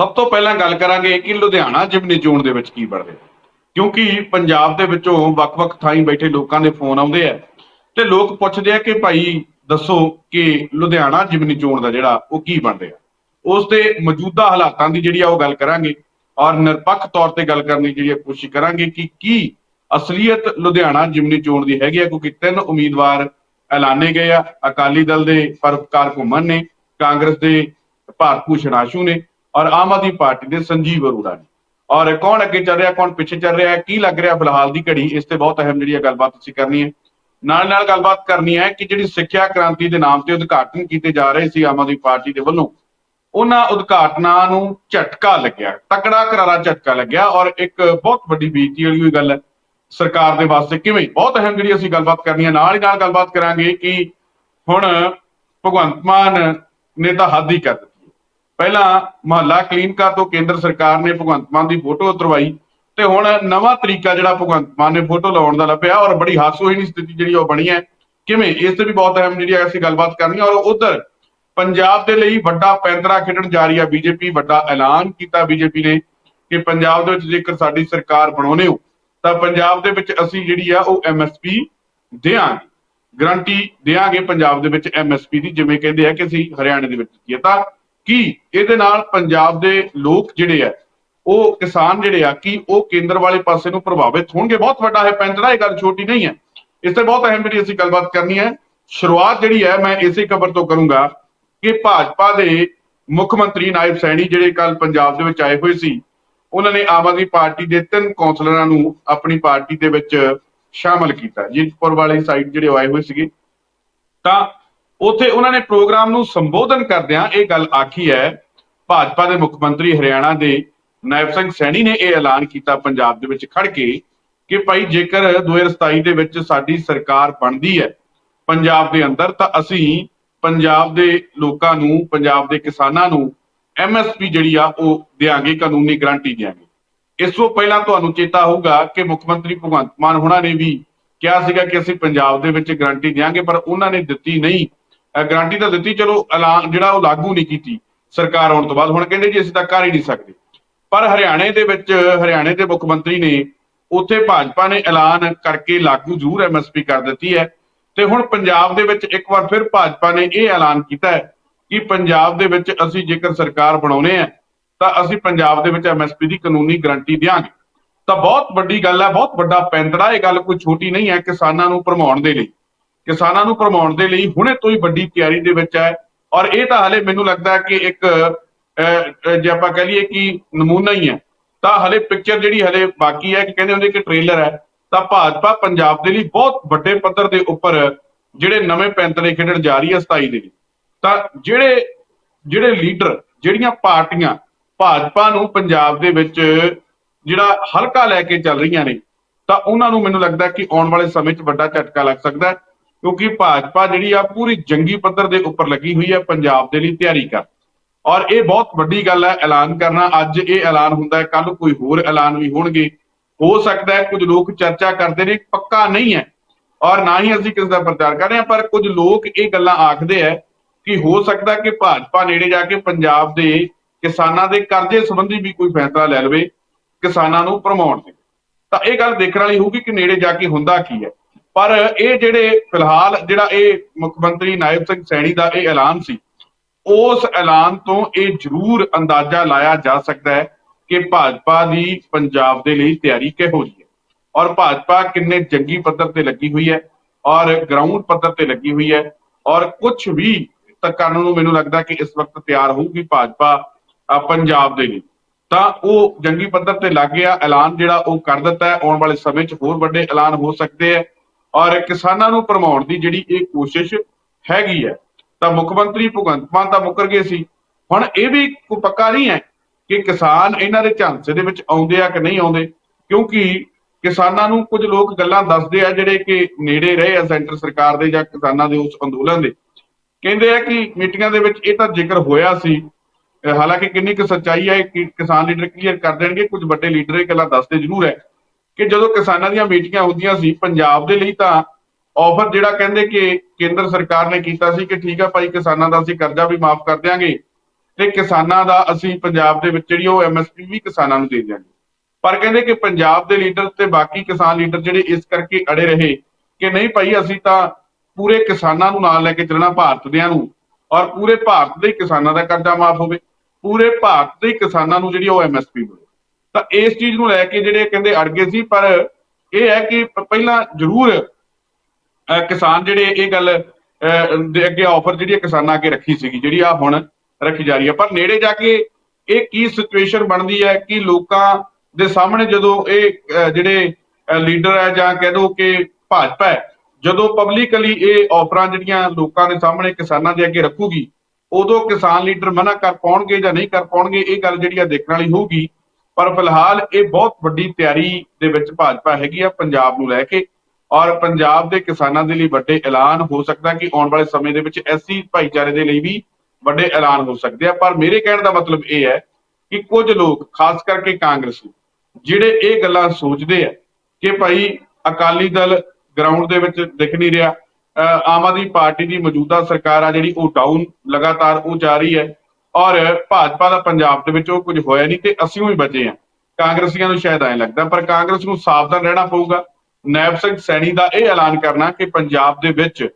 ਸਭ ਤੋਂ ਪਹਿਲਾਂ ਗੱਲ ਕਰਾਂਗੇ ਕਿ ਲੁਧਿਆਣਾ ਜਿਮਨੀ ਚੋਣ ਦੇ ਵਿੱਚ ਕੀ ਬਣ ਰਿਹਾ ਕਿਉਂਕਿ ਪੰਜਾਬ ਦੇ ਵਿੱਚੋਂ ਵੱਖ-ਵੱਖ ਥਾਈਂ ਬੈਠੇ ਲੋਕਾਂ ਦੇ ਫੋਨ ਆਉਂਦੇ ਆ ਤੇ ਲੋਕ ਪੁੱਛਦੇ ਆ ਕਿ ਭਾਈ ਦੱਸੋ ਕਿ ਲੁਧਿਆਣਾ ਜਿਮਨੀ ਚੋਣ ਦਾ ਜਿਹੜਾ ਉਹ ਕੀ ਬਣ ਰਿਹਾ ਉਸ ਦੇ ਮੌਜੂਦਾ ਹਾਲਾਤਾਂ ਦੀ ਜਿਹੜੀ ਆ ਉਹ ਗੱਲ ਕਰਾਂਗੇ ਔਰ ਨਿਰਪੱਖ ਤੌਰ ਤੇ ਗੱਲ ਕਰਨ ਦੀ ਜਿਹੜੀ ਆ ਕੋਸ਼ਿਸ਼ ਕਰਾਂਗੇ ਕਿ ਕੀ ਅਸਲੀਅਤ ਲੁਧਿਆਣਾ ਜਿਮਨੀ ਚੋਣ ਦੀ ਹੈਗੀ ਆ, ਕਿਉਂਕਿ ਤਿੰਨ ਉਮੀਦਵਾਰ ਐਲਾਨੇ ਗਏ ਆ। ਅਕਾਲੀ ਦਲ ਦੇ ਪਰਪਕਾਰ ਘੁੰਮਣ ਨੇ, ਕਾਂਗਰਸ ਦੇ ਭਾਰਤ ਭੂਸ਼ਣ ਆਸ਼ੂ ਨੇ ਔਰ ਆਮ ਆਦਮੀ ਪਾਰਟੀ ਦੇ ਸੰਜੀਵ ਅਰੋੜਾ ਨੇ ਔਰ ਕੌਣ ਅੱਗੇ ਚੱਲ ਰਿਹਾ, ਕੌਣ ਪਿੱਛੇ ਚੱਲ ਰਿਹਾ, ਕੀ ਲੱਗ ਰਿਹਾ ਫਿਲਹਾਲ ਦੀ ਘੜੀ, ਇਸ ਤੇ ਬਹੁਤ ਅਹਿਮ ਜਿਹੜੀ ਹੈ ਗੱਲਬਾਤ ਅਸੀਂ ਕਰਨੀ ਹੈ। ਨਾਲ ਨਾਲ ਗੱਲਬਾਤ ਕਰਨੀ ਹੈ ਕਿ ਜਿਹੜੀ ਸਿੱਖਿਆ ਕ੍ਰਾਂਤੀ ਦੇ ਨਾਮ ਤੇ ਉਦਘਾਟਨ ਕੀਤੇ ਜਾ ਰਹੇ ਸੀ ਆਮ ਆਦਮੀ ਪਾਰਟੀ ਦੇ ਵੱਲੋਂ, ਉਹਨਾਂ ਉਦਘਾਟਨਾਂ ਨੂੰ ਝਟਕਾ ਲੱਗਿਆ, ਤਕੜਾ ਕਰਾਰਾ ਝਟਕਾ ਲੱਗਿਆ ਔਰ ਇੱਕ ਬਹੁਤ ਵੱਡੀ ਬੇਇੱਜ਼ਤੀ ਵਾਲੀ ਹੋਈ ਗੱਲ ਹੈ, ਸਰਕਾਰ ਦੇ ਵਾਸਤੇ ਕਿਵੇਂ? ਬਹੁਤ ਅਹਿਮ ਜਿਹੜੀ ਅਸੀਂ ਗੱਲਬਾਤ ਕਰਨੀ ਹੈ, ਨਾਲ ਹੀ ਨਾਲ ਗੱਲਬਾਤ ਕਰਾਂਗੇ ਕਿ ਹੁਣ ਭਗਵੰਤ ਮਾਨ ਨੇ ਤਾਂ ਹੱਦ ਹੀ ਕਰ ਪਹਿਲਾਂ ਮਹੱਲਾ ਕਲੀਨਿਕਾਂ ਤੋਂ ਕੇਂਦਰ ਸਰਕਾਰ ਨੇ ਭਗਵੰਤ ਮਾਨ ਦੀ ਫੋਟੋ ਉਤਰਵਾਈ ਤੇ ਹੁਣ ਨਵਾਂ ਤਰੀਕਾ ਜਿਹੜਾ ਭਗਵੰਤ ਮਾਨ ਨੇ ਫੋਟੋ ਲਾਉਣ ਦਾ ਲੱਭਿਆ ਔਰ ਬੜੀ ਹਾਸੋਹੀਣੀ ਸਥਿਤੀ ਜਿਹੜੀ ਉਹ ਬਣੀ ਹੈ। ਕਿਵੇਂ? ਇਸ ਤੇ ਵੀ ਬਹੁਤ ਅਹਿਮ ਜਿਹੜੀ ਹੈ ਅਸੀਂ ਗੱਲਬਾਤ ਕਰਨੀ ਔਰ ਉਧਰ ਪੰਜਾਬ ਦੇ ਲਈ ਵੱਡਾ ਪੈਂਤਰਾ ਖੇਡਣ ਜਾ ਰਹੀ ਹੈ ਬੀਜੇਪੀ, ਵੱਡਾ ਐਲਾਨ ਕੀਤਾ ਬੀਜੇਪੀ ਨੇ ਕਿ ਪੰਜਾਬ ਦੇ ਵਿੱਚ ਜੇਕਰ ਸਾਡੀ ਸਰਕਾਰ ਬਣਾਉਣੇ ਹੋ, ਤਾਂ ਪੰਜਾਬ ਦੇ ਵਿੱਚ ਅਸੀਂ ਜਿਹੜੀ ਆ ਉਹ ਐਮਐਸਪੀ ਦੇਾਂਗੇ ਗਰੰਟੀ ਦੇਾਂਗੇ ਪੰਜਾਬ ਦੇ ਵਿੱਚ ਐਮਐਸਪੀ ਦੀ, ਜਿਵੇਂ ਕਹਿੰਦੇ ਆ ਕਿ ਅਸੀਂ ਹਰਿਆਣੇ ਦੇ ਵਿੱਚ ਦਿੱਤੀ ਹੈ। ਤਾਂ ਕੀ ਇਹਦੇ ਨਾਲ ਪੰਜਾਬ ਦੇ ਲੋਕ ਜਿਹੜੇ ਆ, ਉਹ ਕਿਸਾਨ ਜਿਹੜੇ ਆ, ਕੀ ਉਹ ਕੇਂਦਰ ਵਾਲੇ ਪਾਸੇ ਨੂੰ ਪ੍ਰਭਾਵਿਤ ਹੋਣਗੇ? ਬਹੁਤ ਵੱਡਾ ਹੈ ਪੈਂਤਰਾ ਇਹ ਗੱਲ ਛੋਟੀ ਨਹੀਂ ਹੈ। ਇਸ ਤੇ ਬਹੁਤ ਅਹਿਮ ਜਿਹੜੀ ਅਸੀਂ ਗੱਲਬਾਤ ਕਰਨੀ ਹੈ। ਸ਼ੁਰੂਆਤ ਜਿਹੜੀ ਹੈ, ਮੈਂ ਇਸੇ ਖਬਰ ਤੋਂ ਕਰੂੰਗਾ ਕਿ ਭਾਜਪਾ ਦੇ ਮੁੱਖ ਮੰਤਰੀ ਨਾਇਬ ਸੈਣੀ ਜਿਹੜੇ ਕੱਲ ਪੰਜਾਬ ਦੇ ਵਿੱਚ ਆਏ ਹੋਏ ਸੀ, ਉਹਨਾਂ ਨੇ ਆਮ ਆਦਮੀ ਪਾਰਟੀ ਦੇ ਤਿੰਨ ਕੌਂਸਲਰਾਂ ਨੂੰ ਆਪਣੀ ਪਾਰਟੀ ਦੇ ਵਿੱਚ ਸ਼ਾਮਲ ਕੀਤਾ। ਜੀਤਪੁਰ ਵਾਲੀ ਸਾਈਡ ਜਿਹੜੇ ਉਹ ਆਏ ਹੋਏ ਸੀਗੇ। ਤਾਂ ਉੱਥੇ ਉਹਨਾਂ ਨੇ ਪ੍ਰੋਗਰਾਮ ਨੂੰ ਸੰਬੋਧਨ ਕਰਦਿਆਂ ਇਹ ਗੱਲ ਆਖੀ ਹੈ, ਭਾਜਪਾ ਦੇ ਮੁੱਖ ਮੰਤਰੀ ਹਰਿਆਣਾ ਦੇ ਨਾਇਬ ਸਿੰਘ ਸੈਣੀ ਨੇ ਇਹ ਐਲਾਨ ਕੀਤਾ ਪੰਜਾਬ ਦੇ ਵਿੱਚ ਖੜ ਕੇ ਕਿ ਭਾਈ ਜੇਕਰ 2027 ਦੇ ਵਿੱਚ ਸਾਡੀ ਸਰਕਾਰ ਬਣਦੀ ਹੈ ਪੰਜਾਬ ਦੇ ਅੰਦਰ, ਤਾਂ ਅਸੀਂ ਪੰਜਾਬ ਦੇ ਲੋਕਾਂ ਨੂੰ, ਪੰਜਾਬ ਦੇ ਕਿਸਾਨਾਂ ਨੂੰ ਐਮਐਸਪੀ ਜਿਹੜੀ ਆ ਉਹ ਦੇਾਂਗੇ ਕਾਨੂੰਨੀ ਗਾਰੰਟੀ ਦੇਾਂਗੇ ਇਸ ਤੋਂ ਪਹਿਲਾਂ ਤੁਹਾਨੂੰ ਚੇਤਾ ਹੋਊਗਾ ਕਿ ਮੁੱਖ ਮੰਤਰੀ ਭਗਵੰਤ ਮਾਨ ਹੁਣਾਂ ਨੇ ਵੀ ਕਿਹਾ ਸੀਗਾ ਕਿ ਅਸੀਂ ਪੰਜਾਬ ਦੇ ਵਿੱਚ ਗਾਰੰਟੀ ਦੇਾਂਗੇ ਪਰ ਉਹਨਾਂ ਨੇ ਦਿੱਤੀ ਨਹੀਂ। ਗਾਰੰਟੀ ਤਾਂ ਦਿੱਤੀ, ਚਲੋ ਐਲਾਨ ਜਿਹੜਾ ਉਹ ਲਾਗੂ ਨਹੀਂ ਕੀਤੀ, ਸਰਕਾਰ ਆਉਣ ਤੋਂ ਬਾਅਦ। ਹੁਣ ਕਹਿੰਦੇ ਜੀ, ਅਸੀਂ ਤਾਂ ਕਰ ਹੀ ਨਹੀਂ ਸਕਦੇ। ਪਰ ਹਰਿਆਣੇ ਦੇ ਵਿੱਚ, ਹਰਿਆਣੇ ਦੇ ਮੁੱਖ ਮੰਤਰੀ ਨੇ ਉੱਥੇ ਭਾਜਪਾ ਨੇ ਐਲਾਨ ਕਰਕੇ ਲਾਗੂ ਜ਼ਰੂਰ ਐਮਐਸਪੀ ਕਰ ਦਿੱਤੀ ਹੈ। ਤੇ ਹੁਣ ਪੰਜਾਬ ਦੇ ਵਿੱਚ ਇੱਕ ਵਾਰ ਫਿਰ ਭਾਜਪਾ ਨੇ ਇਹ ਐਲਾਨ ਕੀਤਾ ਹੈ ਕਿ ਪੰਜਾਬ ਦੇ ਵਿੱਚ ਅਸੀਂ ਜੇਕਰ ਸਰਕਾਰ ਬਣਾਉਨੇ ਆ ਤਾਂ ਅਸੀਂ ਪੰਜਾਬ ਦੇ ਵਿੱਚ ਐਮਐਸਪੀ ਦੀ ਕਾਨੂੰਨੀ ਗਾਰੰਟੀ ਦਿਆਂਗੇ। ਤਾਂ ਬਹੁਤ ਵੱਡੀ ਗੱਲ ਹੈ, ਬਹੁਤ ਵੱਡਾ ਪੈਂਤੜਾ, ਇਹ ਗੱਲ ਕੋਈ ਛੋਟੀ ਨਹੀਂ ਹੈ ਕਿਸਾਨਾਂ ਨੂੰ ਭਰਮਾਉਣ ਦੇ ਲਈ। ਕਿਸਾਨਾਂ ਨੂੰ ਭਰਮਾਉਣ ਦੇ ਲਈ ਹੁਣੇ ਤੋਂ ਹੀ ਵੱਡੀ ਤਿਆਰੀ ਦੇ ਵਿੱਚ ਹੈ। ਔਰ ਇਹ ਤਾਂ ਹਲੇ ਮੈਨੂੰ ਲੱਗਦਾ ਕਿ ਇੱਕ ਅਹ, ਜੇ ਆਪਾਂ ਕਹ ਲਈਏ ਕਿ ਨਮੂਨਾ ਹੀ ਹੈ ਤਾਂ ਹਲੇ ਪਿਕਚਰ ਜਿਹੜੀ ਹਲੇ ਬਾਕੀ ਹੈ ਕਿ ਕਹਿੰਦੇ ਹੁੰਦੇ ਕਿ ਟ੍ਰੇਲਰ ਹੈ ਤਾਂ ਭਾਜਪਾ ਪੰਜਾਬ ਦੇ ਲਈ ਬਹੁਤ ਵੱਡੇ ਪੱਧਰ ਦੇ ਉੱਪਰ ਜਿਹੜੇ ਨਵੇਂ ਪੈਂਤੜੇ ਖੇਡਣ ਜਾ ਰਹੀ ਹੈ 27 ਦੇ ਲਈ। ਤਾਂ ਜਿਹੜੇ ਜਿਹੜੇ ਲੀਡਰ ਜਿਹੜੀਆਂ ਪਾਰਟੀਆਂ ਭਾਜਪਾ ਨੂੰ ਪੰਜਾਬ ਦੇ ਵਿੱਚ ਜਿਹੜਾ ਹਲਕਾ ਲੈ ਕੇ ਚੱਲ ਰਹੀਆਂ ਨੇ ਤਾਂ ਉਹਨਾਂ ਨੂੰ ਮੈਨੂੰ ਲੱਗਦਾ ਕਿ ਆਉਣ ਵਾਲੇ ਸਮੇਂ 'ਚ ਵੱਡਾ ਝਟਕਾ ਲੱਗ ਸਕਦਾ ਹੈ। ਕਿਉਂਕਿ ਭਾਜਪਾ ਜਿਹੜੀ ਆ ਪੂਰੀ ਜੰਗੀ ਪੱਧਰ ਦੇ ਉੱਪਰ ਲੱਗੀ ਹੋਈ ਹੈ ਪੰਜਾਬ ਦੇ ਲਈ ਤਿਆਰੀ ਕਰ ਔਰ ਇਹ ਬਹੁਤ ਵੱਡੀ ਗੱਲ ਹੈ ਐਲਾਨ ਕਰਨਾ। ਅੱਜ ਇਹ ਐਲਾਨ ਹੁੰਦਾ ਹੈ ਕੱਲ ਕੋਈ ਹੋਰ ਐਲਾਨ ਵੀ ਹੋਣਗੇ। ਹੋ ਸਕਦਾ ਹੈ ਕੁਝ ਲੋਕ ਚਰਚਾ ਕਰਦੇ ਨੇ, ਪੱਕਾ ਨਹੀਂ ਹੈ। ਔਰ ਨਾ ਹੀ ਅਸੀਂ ਕਿਸ ਦਾ ਪ੍ਰਚਾਰ ਕਰ ਰਹੇ ਹਾਂ, ਪਰ ਕੁਝ ਲੋਕ ਇਹ ਗੱਲਾਂ ਆਖਦੇ ਆ ਕਿ ਹੋ ਸਕਦਾ ਕਿ ਭਾਜਪਾ ਨੇੜੇ ਜਾ ਕੇ ਪੰਜਾਬ ਦੇ ਕਿਸਾਨਾਂ ਦੇ ਕਰਜ਼ੇ ਸੰਬੰਧੀ ਵੀ ਕੋਈ ਫੈਸਲਾ ਲੈ ਲਵੇ, ਕਿਸਾਨਾਂ ਨੂੰ ਭਰਮਾਉਣ ਦੇ। ਤਾਂ ਇਹ ਗੱਲ ਦੇਖਣ ਵਾਲੀ ਹੋਊਗੀ ਕਿ ਨੇੜੇ ਜਾ ਕੇ ਹੁੰਦਾ ਕੀ ਹੈ। ਪਰ ਇਹ ਜਿਹੜੇ ਫਿਲਹਾਲ ਜਿਹੜਾ ਇਹ ਮੁੱਖ ਮੰਤਰੀ ਨਾਇਬ ਸਿੰਘ ਸੈਣੀ ਦਾ ਇਹ ਐਲਾਨ ਸੀ, ਉਸ ਐਲਾਨ ਤੋਂ ਇਹ ਜ਼ਰੂਰ ਅੰਦਾਜ਼ਾ ਲਾਇਆ ਜਾ ਸਕਦਾ ਹੈ ਕਿ ਭਾਜਪਾ ਦੀ ਪੰਜਾਬ ਦੇ ਲਈ ਤਿਆਰੀ ਕਿਹੋ ਜਿਹੀ ਹੈ। ਔਰ ਭਾਜਪਾ ਕਿੰਨੇ ਜੰਗੀ ਪੱਧਰ ਤੇ ਲੱਗੀ ਹੋਈ ਹੈ ਔਰ ਗਰਾਊਂਡ ਪੱਧਰ ਤੇ ਲੱਗੀ ਹੋਈ ਹੈ ਔਰ ਕੁਝ ਵੀ ਤਾਂ ਕਰਨ ਨੂੰ ਮੈਨੂੰ ਲੱਗਦਾ ਕਿ ਇਸ ਵਕਤ ਤਿਆਰ ਹੋਊਗੀ ਭਾਜਪਾ ਪੰਜਾਬ ਦੇ ਲਈ। ਤਾਂ ਉਹ ਜੰਗੀ ਪੱਧਰ ਤੇ ਲੱਗ ਗਿਆ, ਐਲਾਨ ਜਿਹੜਾ ਉਹ ਕਰ ਦਿੱਤਾ ਹੈ, ਆਉਣ ਵਾਲੇ ਸਮੇਂ 'ਚ ਹੋਰ ਵੱਡੇ ਐਲਾਨ ਹੋ ਸਕਦੇ ਹੈ। ਔਰ ਕਿਸਾਨਾਂ ਨੂੰ ਭਰਮਾਉਣ ਦੀ ਜਿਹੜੀ ਇਹ ਕੋਸ਼ਿਸ਼ ਹੈਗੀ ਹੈ, ਤਾਂ ਮੁੱਖ ਮੰਤਰੀ ਭਗਵੰਤ ਮਾਨ ਤਾਂ ਮੁੱਕਰ ਗਏ ਸੀ। ਹੁਣ ਇਹ ਵੀ ਕੋਈ ਪੱਕਾ ਨਹੀਂ ਹੈ ਕਿ ਕਿਸਾਨ ਇਹਨਾਂ ਦੇ ਝਾਂਸੇ ਦੇ ਵਿੱਚ ਆਉਂਦੇ ਆ ਕਿ ਨਹੀਂ ਆਉਂਦੇ, ਕਿਉਂਕਿ ਕਿਸਾਨਾਂ ਨੂੰ ਕੁਝ ਲੋਕ ਗੱਲਾਂ ਦੱਸਦੇ ਆ ਜਿਹੜੇ ਕਿ ਨੇੜੇ ਰਹੇ ਆ ਸੈਂਟਰ ਸਰਕਾਰ ਦੇ ਜਾਂ ਕਿਸਾਨਾਂ ਦੇ ਉਸ ਅੰਦੋਲਨ ਦੇ। ਕਹਿੰਦੇ ਆ ਕਿ ਮੀਟਿੰਗਾਂ ਦੇ ਵਿੱਚ ਇਹ ਤਾਂ ਜ਼ਿਕਰ ਹੋਇਆ ਸੀ, ਹਾਲਾਂਕਿ ਕਿੰਨੀ ਕੁ ਸੱਚਾਈ ਹੈ ਕਿ ਕਿਸਾਨ ਲੀਡਰ ਕਲੀਅਰ ਕਰ ਦੇਣਗੇ, ਕੁਝ ਵੱਡੇ ਲੀਡਰ ਇਹ ਗੱਲਾਂ ਦੱਸਦੇ ਜ਼ਰੂਰ ਹੈ। ਕਿ ਜਦੋਂ ਕਿਸਾਨਾਂ ਦੀਆਂ ਮੀਟਿੰਗਾਂ ਹੁੰਦੀਆਂ ਸੀ ਪੰਜਾਬ ਦੇ ਲਈ ਤਾਂ ਆਫਰ ਜਿਹੜਾ ਕਹਿੰਦੇ ਕਿ ਕੇਂਦਰ ਸਰਕਾਰ ਨੇ ਕੀਤਾ ਸੀ ਕਿ ਠੀਕ ਆ ਭਾਈ, ਕਿਸਾਨਾਂ ਦਾ ਅਸੀਂ ਕਰਜ਼ਾ ਵੀ ਮਾਫ ਕਰ ਦਿਆਂਗੇ ਤੇ ਕਿਸਾਨਾਂ ਦਾ ਅਸੀਂ ਪੰਜਾਬ ਦੇ ਵਿੱਚ ਜਿਹੜੀ ਉਹ ਐਮਐਸਪੀ ਵੀ ਕਿਸਾਨਾਂ ਨੂੰ ਦੇ ਦਿਆਂਗੇ। ਪਰ ਕਹਿੰਦੇ ਕਿ ਪੰਜਾਬ ਦੇ ਲੀਡਰ ਤੇ ਬਾਕੀ ਕਿਸਾਨ ਲੀਡਰ ਜਿਹੜੇ ਇਸ ਕਰਕੇ ਅੜੇ ਰਹੇ ਕਿ ਨਹੀਂ ਭਾਈ, ਅਸੀਂ ਤਾਂ ਪੂਰੇ ਕਿਸਾਨਾਂ ਨੂੰ ਨਾਲ ਲੈ ਕੇ ਚੱਲਣਾ, ਭਾਰਤ ਦਿਆਂ ਨੂੰ ਔਰ ਪੂਰੇ ਭਾਰਤ ਦੇ ਕਿਸਾਨਾਂ ਦਾ ਕਰਜ਼ਾ ਮਾਫ ਹੋਵੇ, ਪੂਰੇ ਭਾਰਤ ਦੇ ਕਿਸਾਨਾਂ ਨੂੰ ਜਿਹੜੀ ਉਹ ਐਮਐਸਪੀ ਮਿਲੇ। ਤਾਂ ਇਸ ਚੀਜ਼ ਨੂੰ ਲੈ ਕੇ ਜਿਹੜੇ ਕਹਿੰਦੇ ਅੜ ਗਏ ਸੀ ਪਰ ਇਹ ਹੈ ਕਿ ਪਹਿਲਾਂ ਜ਼ਰੂਰ ਅਹ ਕਿਸਾਨ ਜਿਹੜੇ ਇਹ ਗੱਲ ਅਹ, ਦੇ ਅੱਗੇ ਆਫਰ ਜਿਹੜੀ ਕਿਸਾਨਾਂ ਅੱਗੇ ਰੱਖੀ ਸੀਗੀ ਜਿਹੜੀ ਆ ਹੁਣ ਰੱਖੀ ਜਾ ਰਹੀ ਹੈ। ਪਰ ਨੇੜੇ ਜਾ ਕੇ ਇਹ ਕੀ ਸਿਚੁਏਸ਼ਨ ਬਣਦੀ ਹੈ ਕਿ ਲੋਕਾਂ ਦੇ ਸਾਹਮਣੇ ਜਦੋਂ ਇਹ ਜਿਹੜੇ ਲੀਡਰ ਹੈ ਜਾਂ ਕਹਿ ਦੋ ਕਿ ਭਾਜਪਾ ਹੈ ਜਦੋਂ ਪਬਲਿਕਲੀ ਇਹ ਆਫਰਾਂ ਜਿਹੜੀਆਂ ਲੋਕਾਂ ਦੇ ਸਾਹਮਣੇ ਕਿਸਾਨਾਂ ਦੇ ਅੱਗੇ ਰੱਖੂਗੀ ਉਦੋਂ ਕਿਸਾਨ ਲੀਡਰ ਮਨਾ ਕਰ ਪਾਉਣਗੇ ਜਾਂ ਨਹੀਂ ਕਰ ਪਾਉਣਗੇ ਇਹ ਗੱਲ ਜਿਹੜੀ ਆ ਦੇਖਣ ਵਾਲੀ ਹੋਊਗੀ। ਪਰ ਫਿਲਹਾਲ ਇਹ ਬਹੁਤ ਵੱਡੀ ਤਿਆਰੀ ਦੇ ਵਿੱਚ ਭਾਜਪਾ ਹੈਗੀ ਆ ਪੰਜਾਬ ਨੂੰ ਲੈ ਕੇ। ਔਰ ਪੰਜਾਬ ਦੇ ਕਿਸਾਨਾਂ ਦੇ ਲਈ ਵੱਡੇ ਐਲਾਨ ਹੋ ਸਕਦਾ ਕਿ ਆਉਣ ਵਾਲੇ ਸਮੇਂ ਦੇ ਵਿੱਚ ਐਸੀ ਭਾਈਚਾਰੇ ਦੇ ਲਈ ਵੀ ਵੱਡੇ ਐਲਾਨ ਹੋ ਸਕਦੇ ਆ। ਪਰ ਮੇਰੇ ਕਹਿਣ ਦਾ ਮਤਲਬ ਇਹ ਹੈ ਕਿ ਕੁਝ ਲੋਕ, ਖਾਸ ਕਰਕੇ ਕਾਂਗਰਸੀ ਜਿਹੜੇ ਇਹ ਗੱਲਾਂ ਸੋਚਦੇ ਆ ਕਿ ਭਾਈ ਅਕਾਲੀ ਦਲ ਗਰਾਊਂਡ ਦੇ ਵਿੱਚ ਦਿਖ ਨਹੀਂ ਰਿਹਾ, ਅਹ ਆਮ ਆਦਮੀ ਪਾਰਟੀ ਦੀ ਮੌਜੂਦਾ ਸਰਕਾਰ ਆ ਜਿਹੜੀ ਉਹ ਡਾਊਨ ਲਗਾਤਾਰ ਉਹ ਜਾ ਰਹੀ ਹੈ। ਔਰ ਭਾਜਪਾ ਦਾ ਪੰਜਾਬ ਦੇ ਵਿੱਚ ਉਹ ਕੁਝ ਹੋਇਆ ਨਹੀਂ ਤੇ ਅਸੀਂ ਵੀ ਬਚੇ ਆ ਕਾਂਗਰਸੀਆਂ ਨੂੰ ਸ਼ਾਇਦ ਐਂ ਲੱਗਦਾ, ਪਰ ਕਾਂਗਰਸ ਨੂੰ ਸਾਵਧਾਨ ਰਹਿਣਾ ਪਊਗਾ। ਨੈਬ ਸਿੰਘ ਸੈਣੀ ਦਾ ਇਹ ਐਲਾਨ ਕਰਨਾ ਕਿ ਪੰਜਾਬ ਦੇ ਵਿੱਚ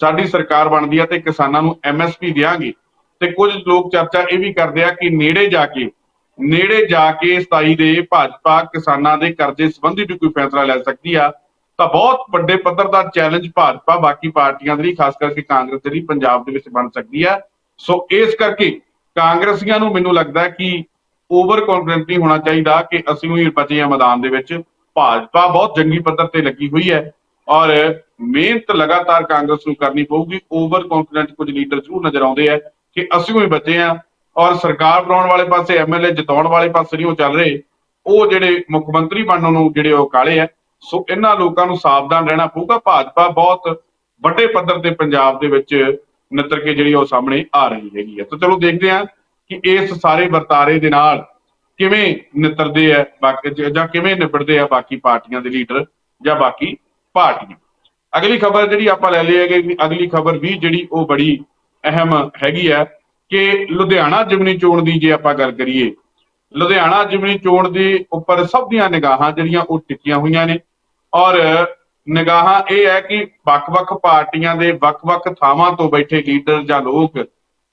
ਸਾਡੀ ਸਰਕਾਰ ਬਣਦੀ ਆ ਤੇ ਕਿਸਾਨਾਂ ਨੂੰ ਐਮਐਸਪੀ ਦੇਾਂਗੇ ਤੇ ਕੁਝ ਲੋਕ ਚਰਚਾ ਇਹ ਵੀ ਕਰਦੇ ਆ ਕਿ ਨੇੜੇ ਜਾ ਕੇ, ਨੇੜੇ ਜਾ ਕੇ 27 ਦੇ ਭਾਜਪਾ ਕਿਸਾਨਾਂ ਦੇ ਕਰਜ਼ੇ ਸੰਬੰਧੀ ਵੀ ਕੋਈ ਫੈਸਲਾ ਲੈ ਸਕਦੀ ਆ, ਤਾਂ ਬਹੁਤ ਵੱਡੇ ਪੱਧਰ ਦਾ ਚੈਲੰਜ ਭਾਜਪਾ ਬਾਕੀ ਪਾਰਟੀਆਂ ਦੇ ਲਈ, ਖਾਸ ਕਰਕੇ ਕਾਂਗਰਸ ਦੇ ਲਈ ਪੰਜਾਬ ਦੇ ਵਿੱਚ ਬਣ ਸਕਦੀ ਆ। ਸੋ ਇਸ ਕਰਕੇ ਕਾਂਗਰਸੀਆਂ ਨੂੰ ਮੈਨੂੰ ਲੱਗਦਾ ਕਿ ਓਵਰ ਕੌਨਫੀਡੈਂਟ ਨਹੀਂ ਹੋਣਾ ਚਾਹੀਦਾ ਕਿ ਅਸੀਂ ਵੀ ਬਚੇ ਆ ਮੈਦਾਨ ਦੇ ਵਿੱਚ। ਭਾਜਪਾ ਬਹੁਤ ਜੰਗੀ ਪੱਧਰ ਤੇ ਲੱਗੀ ਹੋਈ ਹੈ ਔਰ ਮਿਹਨਤ ਲਗਾਤਾਰ ਕਾਂਗਰਸ ਨੂੰ ਕਰਨੀ ਪਊਗੀ। ਓਵਰ ਕੌਨਫੀਡੈਂਟ ਕੁਝ ਲੀਡਰ ਜ਼ਰੂਰ ਨਜ਼ਰ ਆਉਂਦੇ ਆ ਕਿ ਅਸੀਂ ਵੀ ਬਚੇ ਆ ਔਰ ਸਰਕਾਰ ਬਣਾਉਣ ਵਾਲੇ ਪਾਸੇ ਐਮਐਲਏ ਜਿਤਾਉਣ ਵਾਲੇ ਪਾਸੇ ਨਹੀਂ ਉਹ ਚੱਲ ਰਹੇ। ਉਹ ਜਿਹੜੇ ਮੁੱਖ ਮੰਤਰੀ ਬਣਨ ਨੂੰ ਜਿਹੜੇ ਉਹ ਕਾਲੇ ਆ, ਸੋ ਇਹਨਾਂ ਲੋਕਾਂ ਨੂੰ ਸਾਵਧਾਨ ਰਹਿਣਾ ਪਊਗਾ। ਭਾਜਪਾ ਬਹੁਤ ਵੱਡੇ ਪੱਧਰ ਤੇ ਪੰਜਾਬ ਦੇ ਵਿੱਚ ਨਿੱਤਰ ਕੇ ਜਿਹੜੀ ਉਹ ਸਾਹਮਣੇ ਆ ਰਹੀ ਹੈਗੀ ਹੈ ਤਾਂ ਚਲੋ ਦੇਖਦੇ ਹਾਂ ਕਿ ਇਸ ਸਾਰੇ ਵਰਤਾਰੇ ਦੇ ਨਾਲ ਕਿਵੇਂ ਨਿੱਤਰਦੇ ਆ ਬਾਕੀ ਜਾਂ ਕਿਵੇਂ ਨਿਬੜਦੇ ਆ ਬਾਕੀ ਪਾਰਟੀਆਂ ਦੇ ਲੀਡਰ ਜਾਂ ਬਾਕੀ ਪਾਰਟੀਆਂ। ਅਗਲੀ ਖਬਰ ਜਿਹੜੀ ਆਪਾਂ ਲੈ ਲਈ ਹੈਗੀ ਕਿ ਅਗਲੀ ਖਬਰ ਵੀ ਜਿਹੜੀ ਉਹ ਬੜੀ ਅਹਿਮ ਹੈਗੀ ਹੈ ਕਿ ਲੁਧਿਆਣਾ ਜਿਮਨੀ ਚੋਣ ਦੀ ਜੇ ਆਪਾਂ ਗੱਲ ਕਰੀਏ, ਲੁਧਿਆਣਾ ਜਿਮਨੀ ਚੋਣ ਦੇ ਉੱਪਰ ਸਭ ਦੀਆਂ ਨਿਗਾਹਾਂ ਜਿਹੜੀਆਂ ਉਹ ਟਿਕੀਆਂ ਹੋਈਆਂ ਨੇ ਔਰ ਨਿਗਾਹਾਂ ਇਹ ਹੈ ਕਿ ਵੱਖ-ਵੱਖ ਪਾਰਟੀਆਂ ਦੇ ਵੱਖ-ਵੱਖ ਥਾਵਾਂ ਤੋਂ ਬੈਠੇ ਲੀਡਰ ਜਾਂ ਲੋਕ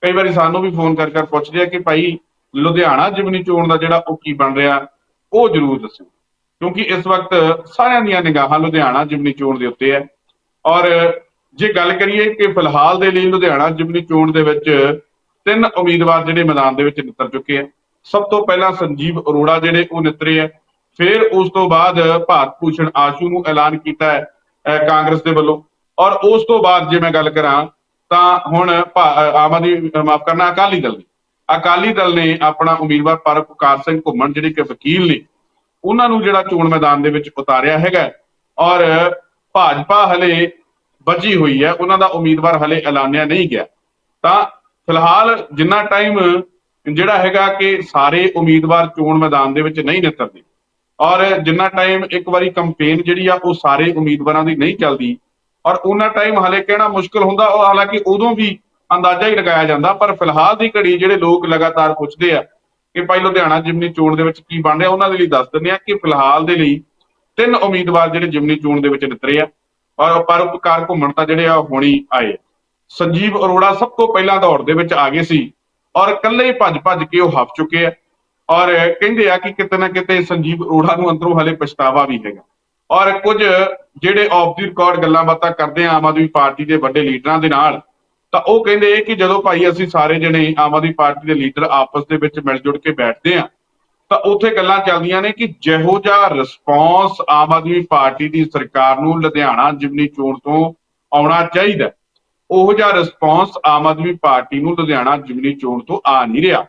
ਕਈ ਵਾਰੀ ਸਾਨੂੰ ਵੀ ਫੋਨ ਕਰ ਕਰ ਪੁੱਛਦੇ ਆ ਕਿ ਭਾਈ ਲੁਧਿਆਣਾ ਜਿਮਨੀ ਚੋਣ ਦਾ ਜਿਹੜਾ ਉਹ ਕੀ ਬਣ ਰਿਹਾ, ਉਹ ਜਰੂਰ ਦੱਸੋ ਕਿਉਂਕਿ ਇਸ ਵਕਤ ਸਾਰਿਆਂ ਦੀਆਂ ਨਿਗਾਹਾਂ ਲੁਧਿਆਣਾ ਜਿਮਨੀ ਚੋਣ ਦੇ ਉੱਤੇ ਹੈ। ਔਰ ਜੇ ਗੱਲ ਕਰੀਏ ਕਿ ਫਿਲਹਾਲ ਦੇ ਲਈ ਲੁਧਿਆਣਾ ਜਿਮਨੀ ਚੋਣ ਦੇ ਵਿੱਚ ਤਿੰਨ ਉਮੀਦਵਾਰ ਜਿਹੜੇ ਮੈਦਾਨ ਦੇ ਵਿੱਚ ਨਿੱਤਰ ਚੁੱਕੇ ਆ। ਸਭ ਤੋਂ ਪਹਿਲਾਂ ਸੰਜੀਵ ਅਰੋੜਾ ਜਿਹੜੇ ਉਹ ਨਿੱਤਰੇ ਆ। ਫਿਰ ਉਸ ਤੋਂ ਬਾਅਦ ਭਾਰਤ ਭੂਸ਼ਣ ਆਸ਼ੂ ਨੂੰ ਐਲਾਨ ਕੀਤਾ ਹੈ ਕਾਂਗਰਸ ਦੇ ਵੱਲੋਂ। ਔਰ ਉਸ ਤੋਂ ਬਾਅਦ ਜੇ ਮੈਂ ਗੱਲ ਕਰਾਂ, ਤਾਂ ਹੁਣ ਭਾ- ਆਮ ਆਦਮੀ ਮਾਫ ਕਰਨਾ, ਅਕਾਲੀ ਦਲ ਨੇ। ਅਕਾਲੀ ਦਲ ਨੇ ਆਪਣਾ ਉਮੀਦਵਾਰ ਪਰਪਕਾਰ ਸਿੰਘ ਘੁੰਮਣ, ਜਿਹੜੇ ਕਿ ਵਕੀਲ ਨੇ, ਉਹਨਾਂ ਨੂੰ ਜਿਹੜਾ ਚੋਣ ਮੈਦਾਨ ਦੇ ਵਿੱਚ ਉਤਾਰਿਆ ਹੈਗਾ ਔਰ ਭਾਜਪਾ ਹਲੇ ਬਚੀ ਹੋਈ ਹੈ, ਉਹਨਾਂ ਦਾ ਉਮੀਦਵਾਰ ਹਲੇ ਐਲਾਨਿਆ ਨਹੀਂ ਗਿਆ। ਤਾਂ ਫਿਲਹਾਲ ਜਿੰਨਾ ਟਾਈਮ ਜਿਹੜਾ ਹੈਗਾ ਕਿ ਸਾਰੇ ਉਮੀਦਵਾਰ ਚੋਣ ਮੈਦਾਨ ਦੇ ਵਿੱਚ ਨਹੀਂ ਨਿੱਤਰਦੇ ਔਰ ਜਿੰਨਾ ਟਾਈਮ ਇੱਕ ਵਾਰੀ ਕੰਪੇਨ ਜਿਹੜੀ ਆ, ਉਹ ਸਾਰੇ ਉਮੀਦਵਾਰਾਂ ਦੀ ਨਹੀਂ ਚੱਲਦੀ। ਔਰ ਉਹਨਾਂ ਟਾਈਮ ਹਲੇ ਕਹਿਣਾ ਮੁਸ਼ਕਲ ਹੁੰਦਾ, ਉਹ ਹਾਲਾਂਕਿ ਉਦੋਂ ਵੀ ਅੰਦਾਜ਼ਾ ਹੀ ਲਗਾਇਆ ਜਾਂਦਾ, ਪਰ ਫਿਲਹਾਲ ਦੀ ਘੜੀ ਜਿਹੜੇ ਲੋਕ ਲਗਾਤਾਰ ਪੁੱਛਦੇ ਆ ਕਿ ਭਾਈ ਲੁਧਿਆਣਾ ਜਿਮਨੀ ਚੋਣ ਦੇ ਵਿੱਚ ਕੀ ਬਣ ਰਿਹਾ, ਉਹਨਾਂ ਦੇ ਲਈ ਦੱਸ ਦਿੰਦੇ ਆ ਕਿ ਫਿਲਹਾਲ ਦੇ ਲਈ ਤਿੰਨ ਉਮੀਦਵਾਰ ਜਿਹੜੇ ਜਿਮਨੀ ਚੋਣ ਦੇ ਵਿੱਚ ਨਿਤਰੇ ਆ, ਔਰ ਪਰਉਪਕਾਰ ਘੁੰਮਣ ਤਾਂ ਜਿਹੜੇ ਆ ਹੋਣੀ ਆਏ ਸੰਜੀਵ ਅਰੋੜਾ ਸਭ ਤੋਂ ਪਹਿਲਾਂ ਦੌੜ ਦੇ ਵਿੱਚ ਆ ਗਏ ਸੀ, ਔਰ ਇਕੱਲੇ ਹੀ ਭੱਜ ਭੱਜ ਕੇ ਉਹ ਹਫ ਚੁੱਕੇ ਆ। ਔਰ ਕਹਿੰਦੇ ਆ ਕਿ ਕਿਤੇ ਨਾ ਕਿਤੇ ਸੰਜੀਵ ਅਰੋੜਾ ਨੂੰ ਅੰਦਰੋਂ ਹਲੇ ਪਛਤਾਵਾ ਵੀ ਹੈਗਾ। ਔਰ ਕੁਝ ਜਿਹੜੇ ਆਫ ਦੀ ਰਿਕਾਰਡ ਗੱਲਾਂ ਬਾਤਾਂ ਕਰਦੇ ਆ ਆਮ ਆਦਮੀ ਪਾਰਟੀ ਦੇ ਵੱਡੇ ਲੀਡਰਾਂ ਦੇ ਨਾਲ, ਤਾਂ ਉਹ ਕਹਿੰਦੇ ਕਿ ਜਦੋਂ ਭਾਈ ਅਸੀਂ ਸਾਰੇ ਜਣੇ ਆਮ ਆਦਮੀ ਪਾਰਟੀ ਦੇ ਲੀਡਰ ਆਪਸ ਦੇ ਵਿੱਚ ਮਿਲ ਜੁਲ ਕੇ ਬੈਠਦੇ ਆ, ਤਾਂ ਉੱਥੇ ਗੱਲਾਂ ਚੱਲਦੀਆਂ ਨੇ ਕਿ ਜਿਹੋ ਜਿਹਾ ਰਿਸਪੌਂਸ ਆਮ ਆਦਮੀ ਪਾਰਟੀ ਦੀ ਸਰਕਾਰ ਨੂੰ ਲੁਧਿਆਣਾ ਜਿਮਨੀ ਚੋਣ ਤੋਂ ਆਉਣਾ ਚਾਹੀਦਾ। ਉਹੋ ਜਿਹਾ ਰਿਸਪੌਂਸ ਆਮ ਆਦਮੀ ਪਾਰਟੀ ਨੂੰ ਲੁਧਿਆਣਾ ਜਿਮਨੀ ਚੋਣ ਤੋਂ ਆ ਨਹੀਂ ਰਿਹਾ।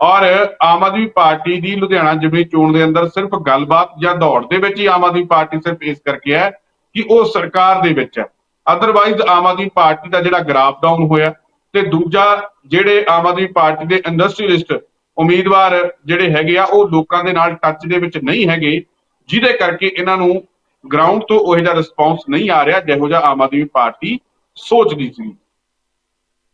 ਔਰ ਆਮ ਆਦਮੀ ਪਾਰਟੀ ਦੀ ਲੁਧਿਆਣਾ ਜਿਮਨੀ ਚੋਣ ਦੇ ਅੰਦਰ ਸਿਰਫ ਗੱਲਬਾਤ ਜਾਂ ਦੌੜ ਦੇ ਵਿੱਚ ਹੀ ਆਮ ਆਦਮੀ ਪਾਰਟੀ ਸਿਰਫ ਇਸ ਕਰਕੇ ਹੈ ਕਿ ਉਹ ਸਰਕਾਰ ਦੇ ਵਿੱਚ ਹੈ। ਅਦਰਵਾਈਜ਼ ਆਮ ਆਦਮੀ ਪਾਰਟੀ ਦਾ ਜਿਹੜਾ ਗ੍ਰਾਫ ਡਾਊਨ ਹੋਇਆ ਤੇ ਦੂਜਾ ਜਿਹੜੇ ਆਮ ਆਦਮੀ ਪਾਰਟੀ ਦੇ ਇੰਡਸਟਰੀਲਿਸਟ ਉਮੀਦਵਾਰ ਜਿਹੜੇ ਹੈਗੇ ਆ, ਉਹ ਲੋਕਾਂ ਦੇ ਨਾਲ ਟੱਚ ਦੇ ਵਿੱਚ ਨਹੀਂ ਹੈਗੇ, ਜਿਹਦੇ ਕਰਕੇ ਇਹਨਾਂ ਨੂੰ ਗਰਾਊਂਡ ਤੋਂ ਉਹ ਜਿਹਾ ਰਿਸਪੌਂਸ ਨਹੀਂ ਆ ਰਿਹਾ, ਜਿਹੋ ਜਿਹਾ ਆਮ ਆਦਮੀ ਪਾਰਟੀ ਸੋਚਦੀ ਸੀ।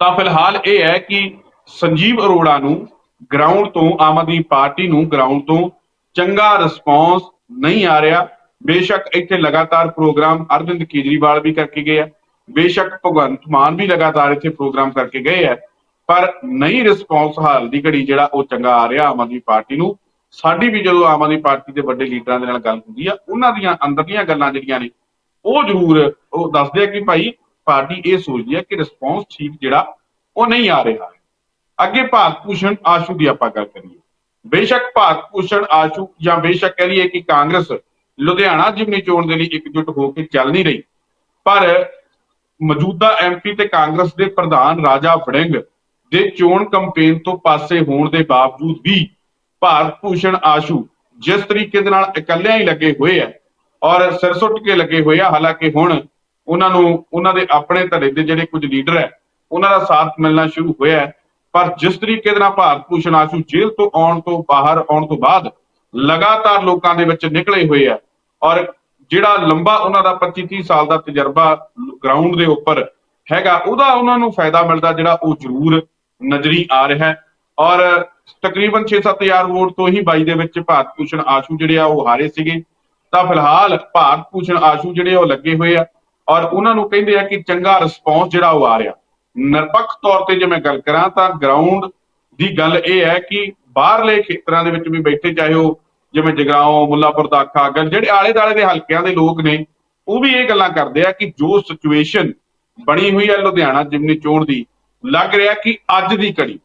ਤਾਂ ਫਿਲਹਾਲ ਇਹ ਹੈ ਕਿ ਸੰਜੀਵ ਅਰੋੜਾ ਨੂੰ ਗਰਾਊਂਡ ਤੋਂ ਆਮ ਆਦਮੀ ਪਾਰਟੀ ਨੂੰ ਗਰਾਊਂਡ ਤੋਂ ਚੰਗਾ ਰਿਸਪੌਂਸ ਨਹੀਂ ਆ ਰਿਹਾ। ਬੇਸ਼ੱਕ ਇੱਥੇ ਲਗਾਤਾਰ ਪ੍ਰੋਗਰਾਮ ਅਰਵਿੰਦ ਕੇਜਰੀਵਾਲ ਵੀ ਕਰਕੇ ਗਏ ਆ। ਬੇਸ਼ੱਕ ਭਗਵੰਤ ਮਾਨ ਵੀ ਲਗਾਤਾਰ ਇੱਥੇ ਪ੍ਰੋਗਰਾਮ ਕਰਕੇ ਗਏ ਆ। ਪਰ ਨਹੀਂ ਰਿਸਪੌਂਸ ਹਾਲ ਦੀ ਘੜੀ ਜਿਹੜਾ ਉਹ ਚੰਗਾ ਆ ਰਿਹਾ ਆਮ ਆਦਮੀ ਪਾਰਟੀ ਨੂੰ। ਸਾਡੀ ਵੀ ਜਦੋਂ ਆਮ ਆਦਮੀ ਪਾਰਟੀ ਦੇ ਵੱਡੇ ਲੀਡਰਾਂ ਦੇ ਨਾਲ ਗੱਲ ਹੁੰਦੀ ਆ, ਉਹਨਾਂ ਦੀਆਂ ਅੰਦਰਲੀਆਂ ਗੱਲਾਂ ਜਿਹੜੀਆਂ ਨੇ, ਉਹ ਜ਼ਰੂਰ ਉਹ ਦੱਸਦੇ ਆ ਕਿ ਭਾਈ ਪਾਰਟੀ ਇਹ ਸੋਚਦੀ ਆ ਕਿ ਰਿਸਪੌਂਸ ਠੀਕ ਜਿਹੜਾ ਉਹ ਨਹੀਂ ਆ ਰਿਹਾ। ਅੱਗੇ ਭਾਰਤ ਭੂਸ਼ਣ ਆਸ਼ੂ ਦੀ ਆਪਾਂ ਗੱਲ ਕਰੀਏ। ਬੇਸ਼ੱਕ ਭਾਰਤ ਭੂਸ਼ਣ ਆਸ਼ੂ ਜਾਂ ਬੇਸ਼ੱਕ ਕਹ ਲਈਏ ਕਿ ਕਾਂਗਰਸ ਲੁਧਿਆਣਾ ਜਿਮਨੀ ਚੋਣ ਦੇ ਲਈ ਇਕਜੁੱਟ ਹੋ ਕੇ ਚੱਲ ਨਹੀਂ ਰਹੀ, ਪਰ ਮੌਜੂਦਾ ਐਮਪੀ ਤੇ ਕਾਂਗਰਸ ਦੇ ਪ੍ਰਧਾਨ ਰਾਜਾ ਵੜਿੰਗ ਦੇ ਚੋਣ ਕੈਂਪੇਨ ਤੋਂ ਪਾਸੇ ਹੋਣ ਦੇ ਬਾਵਜੂਦ ਵੀ ਭਾਰਤ ਭੂਸ਼ਣ ਆਸ਼ੂ ਜਿਸ ਤਰੀਕੇ ਦੇ ਨਾਲ ਇਕੱਲਿਆਂ ਹੀ ਲੱਗੇ ਹੋਏ ਆ ਔਰ ਸਿਰ ਸੁੱਟ ਕੇ ਲੱਗੇ ਹੋਏ ਆ, ਹਾਲਾਂਕਿ ਹੁਣ ਉਹਨਾਂ ਨੂੰ, ਉਹਨਾਂ ਦੇ ਆਪਣੇ ਧੜੇ ਦੇ ਜਿਹੜੇ ਕੁਝ ਲੀਡਰ ਹੈ ਉਹਨਾਂ ਦਾ ਸਾਥ ਮਿਲਣਾ ਸ਼ੁਰੂ ਹੋਇਆ ਹੈ। ਪਰ ਜਿਸ ਤਰੀਕੇ ਦੇ ਨਾਲ ਭਾਰਤ ਭੂਸ਼ਣ ਆਸ਼ੂ ਜੇਲ੍ਹ ਤੋਂ ਆਉਣ ਤੋਂ ਬਾਹਰ ਆਉਣ ਤੋਂ ਬਾਅਦ ਲਗਾਤਾਰ ਲੋਕਾਂ ਦੇ ਵਿੱਚ ਨਿਕਲੇ ਹੋਏ ਆ ਔਰ ਜਿਹੜਾ ਲੰਬਾ ਉਹਨਾਂ ਦਾ 25 30 ਸਾਲ ਦਾ ਤਜਰਬਾ ਗਰਾਊਂਡ ਦੇ ਉੱਪਰ ਹੈਗਾ, ਉਹਦਾ ਉਹਨਾਂ ਨੂੰ ਫਾਇਦਾ ਮਿਲਦਾ ਜਿਹੜਾ ਉਹ ਜ਼ਰੂਰ ਨਜ਼ਰੀ ਆ ਰਿਹਾ ਔਰ ਤਕਰੀਬਨ 6-7000 ਵੋਟ ਤੋਂ ਹੀ ਬਾਈ ਦੇ ਵਿੱਚ ਭਾਰਤ ਭੂਸ਼ਣ ਆਸ਼ੂ ਜਿਹੜੇ ਆ ਉਹ ਹਾਰੇ ਸੀਗੇ। ਤਾਂ ਫਿਲਹਾਲ ਭਾਰਤ ਭੂਸ਼ਣ ਆਸ਼ੂ ਜਿਹੜੇ ਆ ਉਹ ਲੱਗੇ ਹੋਏ ਆ ਔਰ ਉਹਨਾਂ ਨੂੰ ਕਹਿੰਦੇ ਆ ਕਿ ਚੰਗਾ ਰਿਸਪੌਂਸ ਜਿਹੜਾ ਉਹ ਆ ਰਿਹਾ। ਨਿਰਪੱਖ ਤੌਰ ਤੇ ਜੇ ਮੈਂ ਗੱਲ ਕਰਾਂ ਤਾਂ ਗਰਾਊਂਡ ਦੀ ਗੱਲ ਇਹ ਹੈ ਕਿ ਬਾਹਰਲੇ ਖੇਤਰਾਂ ਦੇ ਵਿੱਚ ਵੀ ਬੈਠੇ ਚਾਹੇ ਉਹ ਜਿਵੇਂ ਜਗਰਾਉਂ, ਮੁੱਲਾਪੁਰ, ਦਾਖਾ ਗੱਲ ਜਿਹੜੇ ਆਲੇ ਦਾਲੇ ਦੇ ਹਲਕਿਆਂ ਦੇ ਲੋਕ ਨੇ, ਉਹ ਵੀ ਇਹ ਗੱਲਾਂ ਕਰਦੇ ਆ ਕਿ ਜੋ ਸਿਚੁਏਸ਼ਨ ਬਣੀ ਹੋਈ ਹੈ ਲੁਧਿਆਣਾ ਜਿਮਨੀ ਚੋਣ ਦੀ, ਲੱਗ ਰਿਹਾ ਕਿ ਅੱਜ ਦੀ ਕੜੀ,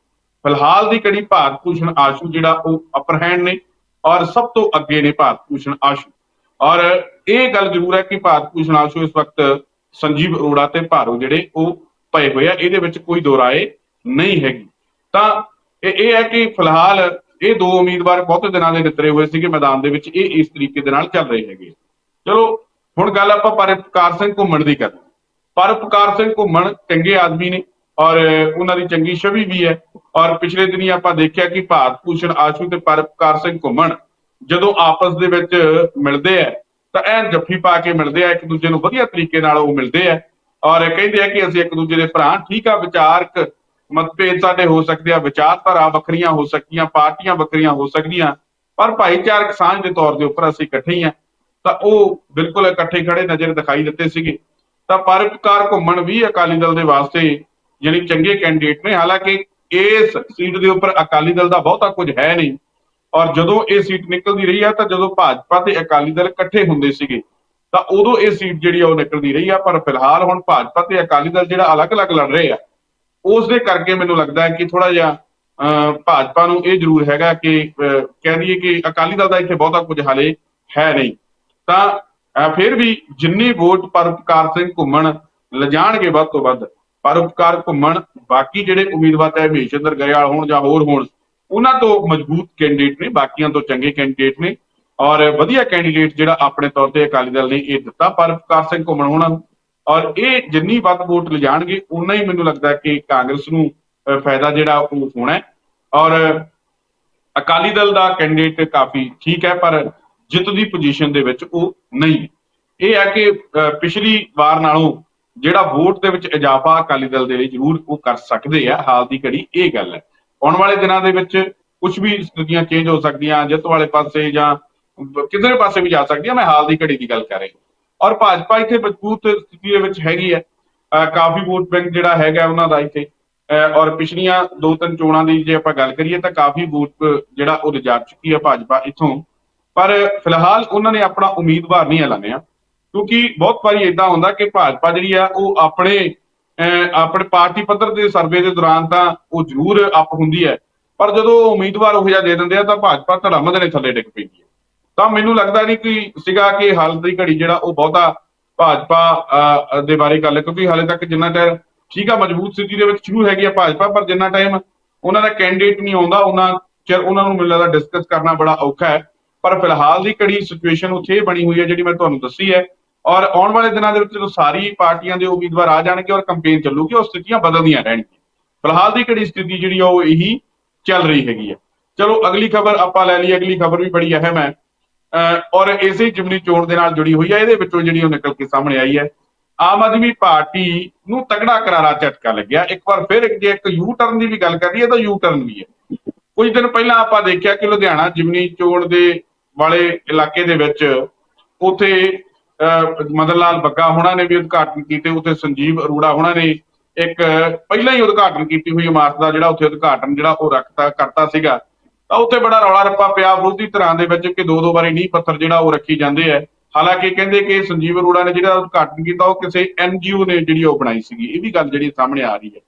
ਫਿਲਹਾਲ ਦੀ ਕੜੀ ਭਾਰਤ ਭੂਸ਼ਣ ਆਸ਼ੂ ਜਿਹੜਾ ਉਹ ਅਪਰ ਹੈਂਡ ਨੇ ਔਰ ਸਭ ਤੋਂ ਅੱਗੇ ਨੇ ਭਾਰਤ ਭੂਸ਼ਣ ਆਸ਼ੂ। ਔਰ ਇਹ ਗੱਲ ਜ਼ਰੂਰ ਹੈ ਕਿ ਭਾਰਤ ਭੂਸ਼ਣ ਆਸ਼ੂ ਇਸ ਵਕਤ ਸੰਜੀਵ ਅਰੋੜਾ ਤੇ ਭਾਰੂ ਜਿਹੜੇ ਉਹ ਪਏ ਹੋਏ ਆ, ਇਹਦੇ ਵਿੱਚ ਕੋਈ ਦੋ ਰਾਏ ਨਹੀਂ ਹੈਗੀ। ਤਾਂ ਇਹ ਇਹ ਹੈ ਕਿ ਫਿਲਹਾਲ ਇਹ ਦੋ ਉਮੀਦਵਾਰ ਬਹੁਤੇ ਦਿਨਾਂ ਦੇ ਨਿਤਰੇ ਹੋਏ ਸੀਗੇ, ਮੈਦਾਨ ਦੇ ਵਿੱਚ, ਇਹ ਇਸ ਤਰੀਕੇ ਦੇ ਨਾਲ ਚੱਲ ਰਹੇ ਹੈਗੇ ਚਲੋ, ਹੁਣ ਗੱਲ ਆਪਾਂ ਪਰਪਕਾਰ ਸਿੰਘ ਘੁੰਮਣ ਦੀ ਕਰਦੇ ਪਰਪਕਾਰ ਸਿੰਘ ਘੁੰਮਣ ਚੰਗੇ ਆਦਮੀ ਨੇ ਔਰ ਉਹਨਾਂ ਦੀ ਚੰਗੀ ਛਵੀ ਵੀ ਹੈ। ਔਰ ਪਿਛਲੇ ਦਿਨੀ ਆਪਾਂ ਦੇਖਿਆ ਕਿ ਭਾਰਤ ਭੂਸ਼ਣ ਆਸ਼ੂ ਤੇ ਪਰਪਕਾਰ ਸਿੰਘ ਘੁੰਮਣ ਜਦੋਂ ਆਪਸ ਦੇ ਵਿੱਚ ਮਿਲਦੇ ਆ, ਤਾਂ ਐਨ ਜੱਫੀ ਪਾ ਕੇ ਮਿਲਦੇ ਆ, ਇੱਕ ਦੂਜੇ ਨੂੰ ਵਧੀਆ ਤਰੀਕੇ ਨਾਲ ਉਹ ਮਿਲਦੇ ਆ। ਔਰ ਕਹਿੰਦੇ ਆ ਕਿ ਅਸੀਂ ਇੱਕ ਦੂਜੇ ਦੇ ਭਰਾ ਠੀਕ ਆ, ਵਿਚਾਰਕ ਮਤਭੇਦ ਸਾਡੇ ਹੋ ਸਕਦੇ ਆ। ਵਿਚਾਰਧਾਰਾ ਵੱਖਰੀਆਂ ਹੋ ਸਕਦੀਆਂ, ਪਾਰਟੀਆਂ ਵੱਖਰੀਆਂ ਹੋ ਸਕਦੀਆਂ, ਪਰ ਭਾਈਚਾਰਕ ਸਾਂਝ ਦੇ ਤੌਰ ਦੇ ਉੱਪਰ ਅਸੀਂ ਇਕੱਠੇ ਹੀ ਆ। ਤਾਂ ਉਹ ਬਿਲਕੁਲ ਇਕੱਠੇ ਖੜੇ ਨਜ਼ਰ ਦਿਖਾਈ ਦਿੱਤੇ ਸੀਗੇ। ਤਾਂ ਪਰਪਕਾਰ ਘੁੰਮਣ ਵੀ ਅਕਾਲੀ ਦਲ ਦੇ ਵਾਸਤੇ ਯਾਨੀ ਚੰਗੇ ਕੈਂਡੀਡੇਟ ਨੇ। ਹਾਲਾਂਕਿ ਇਸ ਸੀਟ ਦੇ ਉੱਪਰ ਅਕਾਲੀ ਦਲ ਦਾ ਬਹੁਤਾ ਕੁਝ ਹੈ ਨਹੀਂ। ਔਰ ਜਦੋਂ ਇਹ ਸੀਟ ਨਿਕਲਦੀ ਰਹੀ ਹੈ ਤਾਂ ਜਦੋਂ ਭਾਜਪਾ ਤੇ ਅਕਾਲੀ ਦਲ ਇਕੱਠੇ ਹੁੰਦੇ ਸੀਗੇ ਤਾਂ ਉਦੋਂ ਇਹ ਸੀਟ ਜਿਹੜੀ ਆ ਉਹ ਨਿਕਲਦੀ ਰਹੀ ਆ ਪਰ ਫਿਲਹਾਲ ਹੁਣ ਭਾਜਪਾ ਤੇ ਅਕਾਲੀ ਦਲ ਜਿਹੜਾ ਅਲੱਗ-ਅਲੱਗ ਲੜ ਰਹੇ ਆ ਉਸ ਦੇ ਕਰਕੇ ਮੈਨੂੰ ਲੱਗਦਾ ਹੈ ਕਿ ਥੋੜਾ ਜਿਹਾ ਅਹ, ਭਾਜਪਾ ਨੂੰ ਇਹ ਜ਼ਰੂਰ ਹੈਗਾ ਕਿ ਕਹਿ ਦਈਏ ਕਿ ਅਕਾਲੀ ਦਲ ਦਾ ਇੱਥੇ ਬਹੁਤਾ ਕੁਝ ਹਾਲੇ ਹੈ ਨਹੀਂ। ਤਾਂ ਫਿਰ ਵੀ ਜਿੰਨੀ ਵੋਟ ਪਰਉਪਕਾਰ ਸਿੰਘ ਘੁੰਮਣ ਲਿਜਾਣਗੇ ਵੱਧ ਤੋਂ ਵੱਧ ਪਰਉਪਕਾਰ ਘੁੰਮਣ ਬਾਕੀ ਜਿਹੜੇ ਉਮੀਦਵਾਰ ਚਾਹੇ ਮਹੇਸ਼ੰਦਰ ਗਰੇਵਾਲ ਹੋਣ ਜਾਂ ਹੋਰ ਹੋਣ ਉਹਨਾਂ ਤੋਂ ਮਜ਼ਬੂਤ ਕੈਂਡੀਡੇਟ ਨੇ ਬਾਕੀਆਂ ਤੋਂ ਚੰਗੇ ਕੈਂਡੀਡੇਟ ਨੇ। ਔਰ ਵਧੀਆ ਕੈਂਡੀਡੇਟ ਜਿਹੜਾ ਆਪਣੇ ਤੌਰ ਤੇ ਅਕਾਲੀ ਦਲ ਨੇ ਇਹ ਦਿੱਤਾ ਪਰਉਪਕਾਰ ਸਿੰਘ ਘੁੰਮਣ ਹੋਣਾ ਨੂੰ। ਔਰ ਇਹ ਜਿੰਨੀ ਵੱਧ ਵੋਟ ਲਿਜਾਣਗੇ ਉਨਾ ਹੀ ਮੈਨੂੰ ਲੱਗਦਾ ਕਿ ਕਾਂਗਰਸ ਨੂੰ ਫਾਇਦਾ ਜਿਹੜਾ ਉਹ ਹੋਣਾ ਔਰ ਅਕਾਲੀ ਦਲ ਦਾ ਕੈਂਡੀਡੇਟ ਕਾਫੀ ਠੀਕ ਹੈ, ਪਰ ਜਿੱਤ ਦੀ ਪੋਜੀਸ਼ਨ ਦੇ ਵਿੱਚ ਉਹ ਨਹੀਂ ਇਹ ਹੈ ਕਿ ਪਿਛਲੀ ਵਾਰ ਨਾਲੋਂ ਜਿਹੜਾ ਵੋਟ ਦੇ ਵਿੱਚ ਇਜ਼ਾਫਾ ਅਕਾਲੀ ਦਲ ਦੇ ਲਈ ਜ਼ਰੂਰ ਉਹ ਕਰ ਸਕਦੇ ਆ, ਹਾਲ ਦੀ ਘੜੀ ਇਹ ਗੱਲ ਹੈ। ਆਉਣ ਵਾਲੇ ਦਿਨਾਂ ਦੇ ਵਿੱਚ ਕੁਝ ਵੀ ਸਥਿਤੀਆਂ ਚੇਂਜ ਹੋ ਸਕਦੀਆਂ, ਜਿੱਤ ਵਾਲੇ ਪਾਸੇ ਜਾਂ ਕਿਧਰੇ ਪਾਸੇ ਵੀ ਜਾ ਸਕਦੀ ਹੈ ਮੈਂ ਹਾਲ ਦੀ ਘੜੀ ਦੀ ਗੱਲ ਕਰ ਰਿਹਾ। ਔਰ ਭਾਜਪਾ ਇੱਥੇ ਮਜ਼ਬੂਤ ਸਥਿਤੀ ਦੇ ਵਿੱਚ ਹੈਗੀ ਹੈ। ਕਾਫੀ ਵੋਟ ਬੈਂਕ ਜਿਹੜਾ ਹੈਗਾ ਉਹਨਾਂ ਦਾ ਇੱਥੇ। ਔਰ ਪਿਛਲੀਆਂ ਦੋ ਤਿੰਨ ਚੋਣਾਂ ਦੀ ਜੇ ਆਪਾਂ ਗੱਲ ਕਰੀਏ ਤਾਂ ਕਾਫੀ ਵੋਟ ਜਿਹੜਾ ਉਹ ਰਿਜਾ ਚੁੱਕੀ ਹੈ ਭਾਜਪਾ ਇੱਥੋਂ। ਪਰ ਫਿਲਹਾਲ ਉਹਨਾਂ ਨੇ ਆਪਣਾ ਉਮੀਦਵਾਰ ਨਹੀਂ ਐਲਾਨਿਆ। ਕਿਉਂਕਿ ਬਹੁਤ ਵਾਰੀ ਇਦਾਂ ਹੁੰਦਾ ਕਿ ਭਾਜਪਾ ਜਿਹੜੀ ਆ, ਉਹ ਆਪਣੇ, ਅਹ ਆਪਣੇ ਪਾਰਟੀ ਪੱਧਰ ਦੇ ਸਰਵੇ ਦੇ ਦੌਰਾਨ ਤਾਂ ਉਹ ਜ਼ਰੂਰ ਅਪ ਹੁੰਦੀ ਹੈ। ਪਰ ਜਦੋਂ ਉਮੀਦਵਾਰ ਉਹ ਜਿਹਾ ਦੇ ਦਿੰਦੇ ਆ ਤਾਂ ਭਾਜਪਾ ਧੜਮ ਦੇ ਨੇ ਥੱਲੇ ਡਿੱਗ ਪੈਂਦੀ ਹੈ। ਤਾਂ ਮੈਨੂੰ ਲੱਗਦਾ ਨਹੀਂ ਕਿ ਸੀਗਾ ਕਿ ਹਾਲ ਦੀ ਘੜੀ ਜਿਹੜਾ ਉਹ ਬਹੁਤਾ ਭਾਜਪਾ ਦੇ ਬਾਰੇ ਗੱਲ, ਕਿਉਂਕਿ ਹਾਲੇ ਤੱਕ ਜਿੰਨਾ ਟਾਈਮ ਠੀਕ ਆ, ਮਜ਼ਬੂਤ ਸਥਿਤੀ ਦੇ ਵਿੱਚ ਸ਼ੁਰੂ ਹੈਗੀ ਆ ਭਾਜਪਾ, ਪਰ ਜਿੰਨਾ ਟਾਈਮ ਉਹਨਾਂ ਦਾ ਕੈਂਡੀਡੇਟ ਨਹੀਂ ਆਉਂਦਾ, ਉਹਨਾਂ ਚਿਰ ਉਹਨਾਂ ਨੂੰ ਮੈਨੂੰ ਲੱਗਦਾ ਡਿਸਕਸ ਕਰਨਾ ਬੜਾ ਔਖਾ ਹੈ। ਪਰ ਫਿਲਹਾਲ ਦੀ ਘੜੀ ਸਿਚੁਏਸ਼ਨ ਉੱਥੇ ਇਹ ਬਣੀ ਹੋਈ ਹੈ, ਜਿਹੜੀ ਮੈਂ ਤੁਹਾਨੂੰ ਦੱਸੀ ਹੈ। ਔਰ ਆਉਣ ਵਾਲੇ ਦਿਨਾਂ ਦੇ ਵਿੱਚ ਜਦੋਂ ਸਾਰੀ ਪਾਰਟੀਆਂ ਦੇ ਉਮੀਦਵਾਰ ਆ ਜਾਣਗੇ ਔਰ ਕੰਪੇਨ ਚੱਲੂਗੀ, ਉਹ ਸਥਿਤੀਆਂ ਬਦਲਦੀਆਂ ਰਹਿਣਗੀਆਂ। ਫਿਲਹਾਲ ਦੀ ਘੜੀ ਸਥਿਤੀ ਜਿਹੜੀ ਆ, ਉਹ ਇਹੀ ਚੱਲ ਰਹੀ ਹੈਗੀ ਹੈ ਚਲੋ, ਅਗਲੀ ਖਬਰ ਆਪਾਂ ਲੈ ਲਈ, ਅਗਲੀ ਖਬਰ ਵੀ ਬੜੀ ਅਹਿਮ ਹੈ। ਔਰ ਇਸੇ ਜਿਮਨੀ ਚੋਣ ਦੇ ਨਾਲ ਜੁੜੀ ਹੋਈ ਹੈ ਇਹਦੇ ਵਿੱਚੋਂ ਜਿਹੜੀ ਉਹ ਨਿਕਲ ਕੇ ਸਾਹਮਣੇ ਆਈ ਹੈ। ਆਮ ਆਦਮੀ ਪਾਰਟੀ ਨੂੰ ਤਗੜਾ ਕਰਾਰਾ ਝਟਕਾ ਲੱਗਿਆ। ਇੱਕ ਵਾਰ ਫਿਰ ਜੇ ਇੱਕ ਯੂ ਟਰਨ ਦੀ ਵੀ ਗੱਲ ਕਰੀਏ ਤਾਂ ਯੂ ਟਰਨ ਵੀ ਹੈ। ਕੁਝ ਦਿਨ ਪਹਿਲਾਂ ਆਪਾਂ ਦੇਖਿਆ ਕਿ ਲੁਧਿਆਣਾ ਜਿਮਨੀ ਚੋਣ ਦੇ ਵਾਲੇ ਇਲਾਕੇ ਦੇ ਵਿੱਚ ਉਥੇ ਮਦਨ ਲਾਲ ਬੱਗਾ ਹੋਣਾ ਨੇ ਵੀ ਉਦਘਾਟਨ ਕੀਤੇ, ਉਥੇ ਸੰਜੀਵ ਅਰੋੜਾ ਹੋਣਾ ਨੇ ਇੱਕ ਪਹਿਲਾਂ ਹੀ ਉਦਘਾਟਨ ਕੀਤੀ ਹੋਈ ਇਮਾਰਤ ਦਾ ਜਿਹੜਾ ਉੱਥੇ ਉਦਘਾਟਨ ਜਿਹੜਾ ਉਹ ਰੱਖਤਾ, ਕਰਤਾ ਸੀਗਾ। ਤਾਂ ਉੱਥੇ ਬੜਾ ਰੌਲਾ ਰੱਪਾ ਪਿਆ। ਵਿਰੋਧੀ ਧਿਰਾਂ ਦੇ ਵਿੱਚ ਕਿ ਦੋ ਦੋ ਵਾਰੀ ਨੀਂਹ ਪੱਥਰ ਜਿਹੜਾ ਉਹ ਰੱਖੀ ਜਾਂਦੇ ਆ। ਹਾਲਾਂਕਿ ਕਹਿੰਦੇ ਕਿ ਸੰਜੀਵ ਅਰੋੜਾ ਨੇ ਜਿਹੜਾ ਉਦਘਾਟਨ ਕੀਤਾ, ਉਹ ਕਿਸੇ ਐਨਜੀਓ ਨੇ ਜਿਹੜੀ ਉਹ ਬਣਾਈ ਸੀਗੀ। ਇਹ ਵੀ ਗੱਲ ਜਿਹੜੀ ਸਾਹਮਣੇ ਆ ਰਹੀ ਹੈ।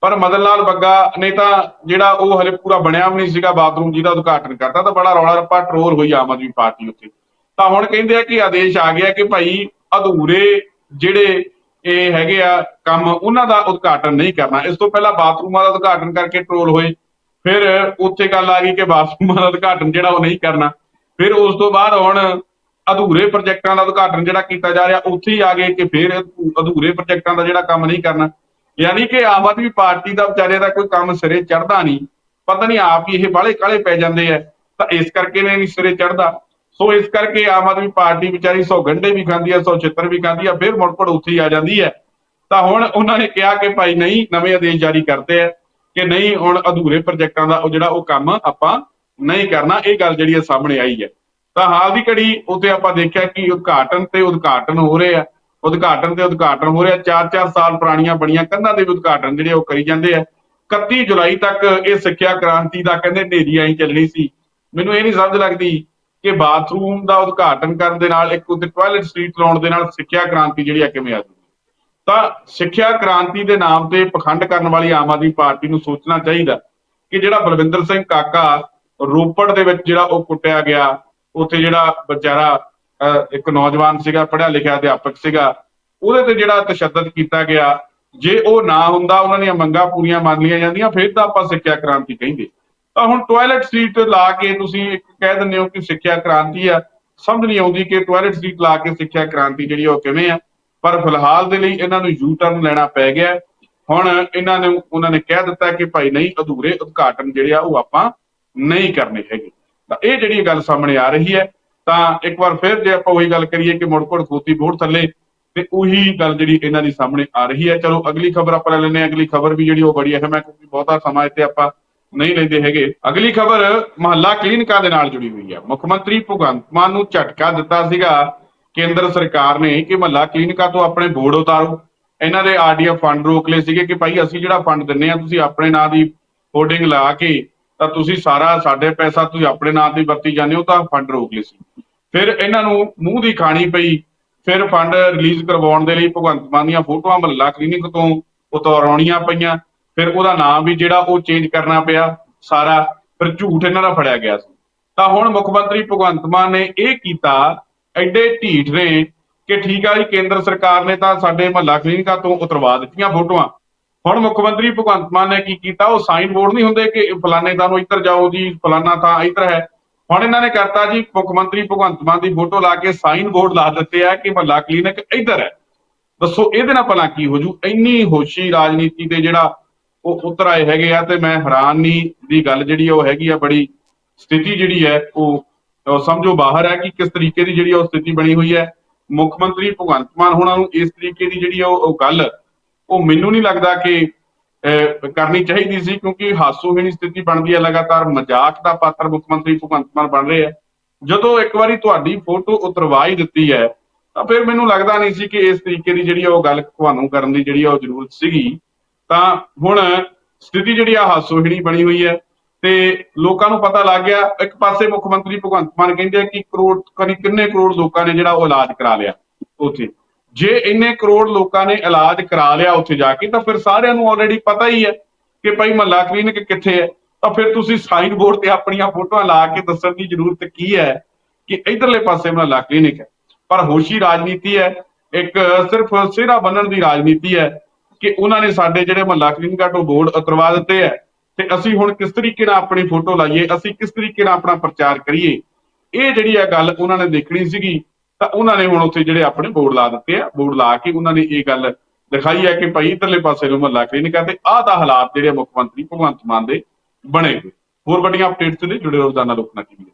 ਪਰ ਮਦਨ ਲਾਲ ਬੱਗਾ ਨੇ ਤਾਂ ਜਿਹੜਾ ਉਹ ਹਲੇ ਪੂਰਾ ਬਣਿਆ ਵੀ ਨਹੀਂ ਸੀਗਾ, ਬਾਥਰੂਮ ਜਿਹਦਾ ਉਦਘਾਟਨ ਕਰਤਾ, ਤਾਂ ਬੜਾ ਰੌਲਾ ਰੱਪਾ ਟਰੋਲ ਹੋਈ ਆਮ ਆਦਮੀ ਪਾਰਟੀ ਉੱਤੇ। ਤਾਂ ਹੁਣ ਕਹਿੰਦੇ ਆ ਕਿ ਆਦੇਸ਼ ਆ ਗਿਆ ਕਿ ਭਾਈ ਅਧੂਰੇ ਜਿਹੜੇ ਇਹ ਹੈਗੇ ਆ ਕੰਮ, ਉਹਨਾਂ ਦਾ ਉਦਘਾਟਨ ਨਹੀਂ ਕਰਨਾ। ਇਸ ਤੋਂ ਪਹਿਲਾਂ ਬਾਥਰੂਮਾਂ ਦਾ ਉਦਘਾਟਨ ਕਰਕੇ ਟਰੋਲ ਹੋਏ। ਫਿਰ ਉੱਥੇ ਗੱਲ ਆ ਗਈ ਕਿ ਬਾਥਰੂਮਾਂ ਦਾ ਉਦਘਾਟਨ ਜਿਹੜਾ ਉਹ ਨਹੀਂ ਕਰਨਾ। ਫਿਰ ਉਸ ਤੋਂ ਬਾਅਦ ਹੁਣ ਅਧੂਰੇ ਪ੍ਰੋਜੈਕਟਾਂ ਦਾ ਉਦਘਾਟਨ ਜਿਹੜਾ ਕੀਤਾ ਜਾ ਰਿਹਾ, ਉੱਥੇ ਹੀ ਆ ਗਏ ਕਿ ਫਿਰ ਅਧੂਰੇ ਪ੍ਰੋਜੈਕਟਾਂ ਦਾ ਜਿਹੜਾ ਕੰਮ ਨਹੀਂ ਕਰਨਾ। ਯਾਨੀ ਕਿ ਆਮ ਆਦਮੀ ਪਾਰਟੀ ਦਾ ਵਿਚਾਰੇ ਦਾ ਕੋਈ ਕੰਮ ਸਿਰੇ ਚੜਦਾ ਨਹੀਂ। ਪਤਾ ਨਹੀਂ ਆਪ ਹੀ ਇਹ ਬਾਲੇ ਕਾਲੇ ਪੈ ਜਾਂਦੇ ਆ। ਤਾਂ ਇਸ ਕਰਕੇ ਨੇ ਨਹੀਂ ਸਿਰੇ ਚੜਦਾ ਸੋ ਇਸ ਕਰਕੇ ਆਮ ਆਦਮੀ ਪਾਰਟੀ ਵਿਚਾਰੀ ਸੌ ਗੰਢੇ ਵੀ ਖਾਂਦੀ ਆ, ਸੌ ਛਿੱਤਰ ਵੀ ਖਾਂਦੀ ਆ, ਫਿਰ ਮੁੜ ਮੁੜ ਉੱਥੇ ਹੀ ਆ ਜਾਂਦੀ ਹੈ ਤਾਂ ਹੁਣ ਉਹਨਾਂ ਨੇ ਕਿਹਾ ਕਿ ਭਾਈ ਨਹੀਂ, ਨਵੇਂ ਆਦੇਸ਼ ਜਾਰੀ ਕਰਦੇ ਆ। ਕਿ ਨਹੀਂ, ਹੁਣ ਅਧੂਰੇ ਪ੍ਰੋਜੈਕਟਾਂ ਦਾ ਉਹ ਜਿਹੜਾ ਉਹ ਕੰਮ ਆਪਾਂ ਨਹੀਂ ਕਰਨਾ, ਇਹ ਗੱਲ ਜਿਹੜੀ ਹੈ ਸਾਹਮਣੇ ਆਈ ਹੈ ਤਾਂ ਹਾਲ ਦੀ ਘੜੀ ਉੱਤੇ ਆਪਾਂ ਦੇਖਿਆ ਕਿ ਉਦਘਾਟਨ ਤੇ ਉਦਘਾਟਨ ਹੋ ਰਹੇ ਆ। ਉਦਘਾਟਨ ਤੇ ਉਦਘਾਟਨ ਹੋ ਰਿਹਾ। 4-4 ਸਾਲ ਪੁਰਾਣੀਆਂ ਬਣੀਆਂ ਕੰਧਾਂ ਦੇ ਵੀ ਉਦਘਾਟਨ ਜਿਹੜੇ ਉਹ ਕਰੀ ਜਾਂਦੇ ਆ। 31 ਜੁਲਾਈ ਤੱਕ ਇਹ ਸਿੱਖਿਆ ਕ੍ਰਾਂਤੀ ਦਾ ਕਹਿੰਦੇ ਨੇਰੀ ਆਈ ਚੱਲਣੀ ਸੀ। ਮੈਨੂੰ ਇਹ ਨਹੀਂ ਸਮਝ ਲੱਗਦੀ ਕਿ ਬਾਥਰੂਮ ਦਾ ਉਦਘਾਟਨ ਕਰਨ ਦੇ ਨਾਲ ਇੱਕ ਉੱਤੇ ਟਾਇਲਟ ਸਟਰੀਟ ਲਾਉਣ ਦੇ ਨਾਲ ਸਿੱਖਿਆ ਕ੍ਰਾਂਤੀ ਜਿਹੜੀ ਆ ਕਿਵੇਂ ਆ ਤਾਂ ਸਿੱਖਿਆ ਕ੍ਰਾਂਤੀ ਦੇ ਨਾਮ ਤੇ ਪਖੰਡ ਕਰਨ ਵਾਲੀ ਆਮ ਆਦਮੀ ਪਾਰਟੀ ਨੂੰ ਸੋਚਣਾ ਚਾਹੀਦਾ ਕਿ ਜਿਹੜਾ ਬਲਵਿੰਦਰ ਸਿੰਘ ਕਾਕਾ ਰੋਪੜ ਦੇ ਵਿੱਚ ਜਿਹੜਾ ਉਹ ਕੁੱਟਿਆ ਗਿਆ, ਉੱਥੇ ਜਿਹੜਾ ਵਿਚਾਰਾ ਇੱਕ ਨੌਜਵਾਨ ਸੀਗਾ, ਪੜ੍ਹਿਆ ਲਿਖਿਆ ਅਧਿਆਪਕ ਸੀਗਾ, ਉਹਦੇ ਤੇ ਜਿਹੜਾ ਤਸ਼ੱਦਦ ਕੀਤਾ ਗਿਆ, ਜੇ ਉਹ ਨਾ ਹੁੰਦਾ, ਉਹਨਾਂ ਦੀਆਂ ਮੰਗਾਂ ਪੂਰੀਆਂ ਮੰਨ ਲਈਆਂ ਜਾਂਦੀਆਂ, ਫਿਰ ਤਾਂ ਆਪਾਂ ਸਿੱਖਿਆ ਕ੍ਰਾਂਤੀ ਕਹਿੰਦੇ। ਤਾਂ ਹੁਣ ਟਾਇਲਟ ਸੀਟ ਲਾ ਕੇ ਤੁਸੀਂ ਇੱਕ ਕਹਿ ਦਿੰਦੇ ਹੋ ਕਿ ਸਿੱਖਿਆ ਕ੍ਰਾਂਤੀ ਆ, ਸਮਝ ਨਹੀਂ ਆਉਂਦੀ ਕਿ ਟਾਇਲਟ ਸੀਟ ਲਾ ਕੇ ਸਿੱਖਿਆ ਕ੍ਰਾਂਤੀ ਜਿਹੜੀ ਉਹ ਕਿਵੇਂ ਆ। ਪਰ ਫਿਲਹਾਲ ਦੇ ਲਈ ਇਹਨਾਂ ਨੂੰ ਯੂ ਟਰਨ ਲੈਣਾ ਪੈ ਗਿਆ ਹੁਣ ਇਹਨਾਂ ਨੇ, ਉਹਨਾਂ ਨੇ ਕਹਿ ਦਿੱਤਾ ਕਿ ਭਾਈ ਨਹੀਂ, ਅਧੂਰੇ ਉਦਘਾਟਨ ਜਿਹੜੇ ਆ, ਉਹ ਆਪਾਂ ਨਹੀਂ ਕਰਨੇ ਹੈਗੇ। ਤਾਂ ਇਹ ਜਿਹੜੀ ਗੱਲ ਸਾਹਮਣੇ ਆ ਰਹੀ ਹੈ, ਤਾਂ ਇੱਕ ਵਾਰ ਫਿਰ ਜੇ ਆਪਾਂ ਉਹੀ ਗੱਲ ਕਰੀਏ ਕਿ ਮੁੜਕੜ ਖੋਤੀ ਬੋੜ ਥੱਲੇ, ਤੇ ਉਹੀ ਗੱਲ ਜਿਹੜੀ ਇਹਨਾਂ ਦੀ ਸਾਹਮਣੇ ਆ ਰਹੀ ਹੈ। ਚਲੋ, ਅਗਲੀ ਖਬਰ ਆਪਾਂ ਲੈ ਲੈਂਦੇ ਹਾਂ। ਅਗਲੀ ਖਬਰ ਵੀ ਜਿਹੜੀ ਉਹ ਬੜੀ ਅਹਿਮ ਹੈ, ਕਿਉਂਕਿ ਬਹੁਤਾ ਸਮਾਂ ਇੱਥੇ ਆਪਾਂ ਨਹੀਂ ਲੈਂਦੇ ਹੈਗੇ। ਅਗਲੀ ਖਬਰ, ਮਹੱਲਾ ਕਲੀਨਿਕਾਂ ਦੇ ਨਾਲ ਜੁੜੀ ਹੋਈ ਹੈ। ਮੁੱਖ ਮੰਤਰੀ ਭਗਵੰਤ ਮਾਨ ਨੂੰ ਝਟਕਾ ਦਿੱਤਾ ਸੀਗਾ। ਕੇਂਦਰ ਸਰਕਾਰ ਨੇ ਕਿ ਮਹੱਲਾ ਕਲੀਨਿਕਾਂ ਤੋਂ ਆਪਣੇ ਬੋਰਡ ਉਤਾਰੋ। ਇਹਨਾਂ ਦੇ ਆਰਡੀਐਫ ਫੰਡ ਰੋਕ ਲਏ ਸੀਗੇ ਕਿ ਭਾਈ ਅਸੀਂ ਜਿਹੜਾ ਫੰਡ ਦਿੰਨੇ ਆ, ਤੁਸੀਂ ਆਪਣੇ ਨਾਂ ਦੀ ਹੋਰਡਿੰਗ ਲਾ ਕੇ ਤਾਂ ਤੁਸੀਂ ਸਾਰਾ ਸਾਡੇ ਪੈਸਾ ਤੁਸੀਂ ਆਪਣੇ ਨਾਂ ਤੇ ਵਰਤੀ ਜਾਂਦੇ ਹੋ ਤਾਂ ਫੰਡ ਰੋਕ ਲਏ ਸੀ। ਫਿਰ ਇਹਨਾਂ ਨੂੰ ਮੂੰਹ ਦੀ ਖਾਣੀ ਪਈ। ਫਿਰ ਫੰਡ ਰਿਲੀਜ਼ ਕਰਵਾਉਣ ਦੇ ਲਈ ਭਗਵੰਤ ਮਾਨ ਦੀਆਂ ਫੋਟੋਆਂ ਮਹੱਲਾ ਕਲੀਨਿਕ ਤੋਂ ਉਤਾਰਉਣੀਆਂ ਪਈਆਂ। ਫਿਰ ਉਹਦਾ ਨਾਮ ਵੀ ਜਿਹੜਾ ਉਹ ਚੇਂਜ ਕਰਨਾ ਪਿਆ, ਸਾਰਾ। ਫਿਰ ਝੂਠ ਇਹਨਾਂ ਦਾ ਫੜਿਆ ਗਿਆ ਸੀ। ਤਾਂ ਹੁਣ ਮੁੱਖ ਮੰਤਰੀ ਭਗਵੰਤ ਮਾਨ ਨੇ ਇਹ ਕੀਤਾ ਐਡੇ ਢੀਠ ਨੇ ਕਿ ਠੀਕ ਆ ਜੀ, ਕੇਂਦਰ ਸਰਕਾਰ ਨੇ ਤਾਂ ਸਾਡੇ ਮਹੱਲਾ ਕਲੀਨਿਕਾਂ ਤੋਂ ਉਤਰਵਾ ਦਿੱਤੀਆਂ ਫੋਟੋਆਂ। ਹੁਣ ਮੁੱਖ ਮੰਤਰੀ ਭਗਵੰਤ ਮਾਨ ਨੇ ਕੀ ਕੀਤਾ, ਉਹ ਸਾਈਨ ਬੋਰਡ ਨਹੀਂ ਹੁੰਦੇ ਕਿ ਫਲਾਣੇ ਥਾਂ ਨੂੰ ਇੱਧਰ ਜਾਓ ਜੀ, ਫਲਾਣਾ ਥਾਂ ਇੱਧਰ ਹੈ। ਹੁਣ ਇਹਨਾਂ ਨੇ ਕਰਤਾ ਜੀ, ਮੁੱਖ ਮੰਤਰੀ ਭਗਵੰਤ ਮਾਨ ਦੀ ਫੋਟੋ ਲਾ ਕੇ ਸਾਈਨ ਬੋਰਡ ਲਾ ਦਿੱਤੇ ਆ ਕਿ ਮਹੱਲਾ ਕਲੀਨਿਕ ਇੱਧਰ ਹੈ। ਦੱਸੋ ਇਹਦੇ ਨਾਲ ਭਲਾ ਕੀ ਹੋ ਜੂ? ਇੰਨੀ ਹੋਸ਼ੀ ਰਾਜਨੀਤੀ ਤੇ ਜਿਹੜਾ ਉਹ ਉਤਰ ਆਏ ਹੈਗੇ ਆ ਤੇ ਮੈਂ ਹੈਰਾਨੀ ਦੀ ਗੱਲ ਜਿਹੜੀ ਉਹ ਹੈਗੀ ਆ ਬੜੀ ਸਥਿਤੀ ਜਿਹੜੀ ਹੈ, ਉਹ ਸਮਝੋ ਬਾਹਰ ਹੈ ਕਿ ਕਿਸ ਤਰੀਕੇ ਦੀ ਜਿਹੜੀ ਉਹ ਸਥਿਤੀ ਬਣੀ ਹੋਈ ਹੈ। ਮੁੱਖ ਮੰਤਰੀ ਭਗਵੰਤ ਮਾਨ ਹੋਣਾ ਨੂੰ ਇਸ ਤਰੀਕੇ ਦੀ ਜਿਹੜੀ ਉਹ ਗੱਲ ਉਹ ਮੈਨੂੰ ਨਹੀਂ ਲੱਗਦਾ ਕਿ ਕਰਨੀ ਚਾਹੀਦੀ ਸੀ ਕਿਉਂਕਿ ਹਾਸੋਹੀਣੀ ਸਥਿਤੀ ਬਣਦੀ ਹੈ, ਲਗਾਤਾਰ ਮਜ਼ਾਕ ਦਾ ਪਾਤਰ ਮੁੱਖ ਮੰਤਰੀ ਭਗਵੰਤ ਮਾਨ ਬਣ ਰਹੇ ਹੈ। ਜਦੋਂ ਇੱਕ ਵਾਰੀ ਤੁਹਾਡੀ ਫੋਟੋ ਉਤਰਵਾਈ ਦਿੱਤੀ ਹੈ, ਤਾਂ ਫਿਰ ਮੈਨੂੰ ਲੱਗਦਾ ਨਹੀਂ ਸੀ ਕਿ ਇਸ ਤਰੀਕੇ ਦੀ ਜਿਹੜੀ ਉਹ ਗੱਲ ਤੁਹਾਨੂੰ ਕਰਨ ਦੀ ਜਿਹੜੀ ਉਹ ਜ਼ਰੂਰਤ ਸੀਗੀ। ਤਾਂ ਹੁਣ ਸਥਿਤੀ ਜਿਹੜੀ ਆ, ਹਾਸੋਹੀਣੀ ਬਣੀ ਹੋਈ ਹੈ। ਤੇ ਲੋਕਾਂ ਨੂੰ ਪਤਾ ਲੱਗ ਗਿਆ, ਇੱਕ ਪਾਸੇ ਮੁੱਖ ਮੰਤਰੀ ਭਗਵੰਤ ਮਾਨ ਕਹਿੰਦੇ ਆ ਕਿ ਕਰੋੜ ਕਨੀ ਕਿੰਨੇ ਕਰੋੜ ਲੋਕਾਂ ਨੇ ਜਿਹੜਾ ਉਹ ਇਲਾਜ ਕਰਾ ਲਿਆ ਉੱਥੇ। ਜੇ ਇੰਨੇ ਕਰੋੜ ਲੋਕਾਂ ਨੇ ਇਲਾਜ ਕਰਾ ਲਿਆ ਉੱਥੇ ਜਾ ਕੇ, ਤਾਂ ਫਿਰ ਸਾਰਿਆਂ ਨੂੰ ਆਲਰੇਡੀ ਪਤਾ ਹੀ ਹੈ ਕਿ ਭਾਈ ਮਹੱਲਾ ਕਲੀਨਿਕ ਕਿੱਥੇ ਹੈ। ਤਾਂ ਫਿਰ ਤੁਸੀਂ ਸਾਈਨ ਬੋਰਡ ਤੇ ਆਪਣੀਆਂ ਫੋਟੋਆਂ ਲਾ ਕੇ ਦੱਸਣ ਦੀ ਜ਼ਰੂਰਤ ਕੀ ਹੈ ਕਿ ਇਧਰਲੇ ਪਾਸੇ ਮਹੱਲਾ ਕਲੀਨਿਕ ਹੈ। ਪਰ ਹੋਸ਼ੀ ਰਾਜਨੀਤੀ ਹੈ, ਇੱਕ ਸਿਰਫ ਸਿਹਰਾ ਬੰਨਣ ਦੀ ਰਾਜਨੀਤੀ ਹੈ ਕਿ ਉਹਨਾਂ ਨੇ ਸਾਡੇ ਜਿਹੜੇ ਮਹੱਲਾ ਕਲੀਨਿਕਾਂ ਤੋਂ ਬੋਰਡ ਉਤਰਵਾ ਦਿੱਤੇ ਹੈ। ਤੇ ਅਸੀਂ ਹੁਣ ਕਿਸ ਤਰੀਕੇ ਨਾਲ ਆਪਣੀ ਫੋਟੋ ਲਾਈਏ, ਅਸੀਂ ਕਿਸ ਤਰੀਕੇ ਨਾਲ ਆਪਣਾ ਪ੍ਰਚਾਰ ਕਰੀਏ, ਇਹ ਜਿਹੜੀ ਆ ਗੱਲ ਉਹਨਾਂ ਨੇ ਦੇਖਣੀ ਸੀਗੀ, ਤਾਂ ਉਹਨਾਂ ਨੇ ਹੁਣ ਉੱਥੇ ਜਿਹੜੇ ਆਪਣੇ ਬੋਰਡ ਲਾ ਦਿੱਤੇ ਆ, ਬੋਰਡ ਲਾ ਕੇ ਉਹਨਾਂ ਨੇ ਇਹ ਗੱਲ ਦਿਖਾਈ ਹੈ ਕਿ ਭਾਈ ਇਧਰਲੇ ਪਾਸੇ ਨੂੰ ਮਹੱਲਾ ਕਲੀਨਿਕ ਆ ਤੇ ਆਹ ਦਾ ਹਾਲਾਤ ਜਿਹੜੇ ਮੁੱਖ ਮੰਤਰੀ ਭਗਵੰਤ ਮਾਨ ਦੇ ਬਣੇ ਹੋਏ। ਹੋਰ ਵੱਡੀਆਂ ਅਪਡੇਟਸ ਦੇ ਜੁੜੇ ਰਹੋ, ਰੋਜ਼ਾਨਾ ਲੋਕਨਾ ਟੀਵੀ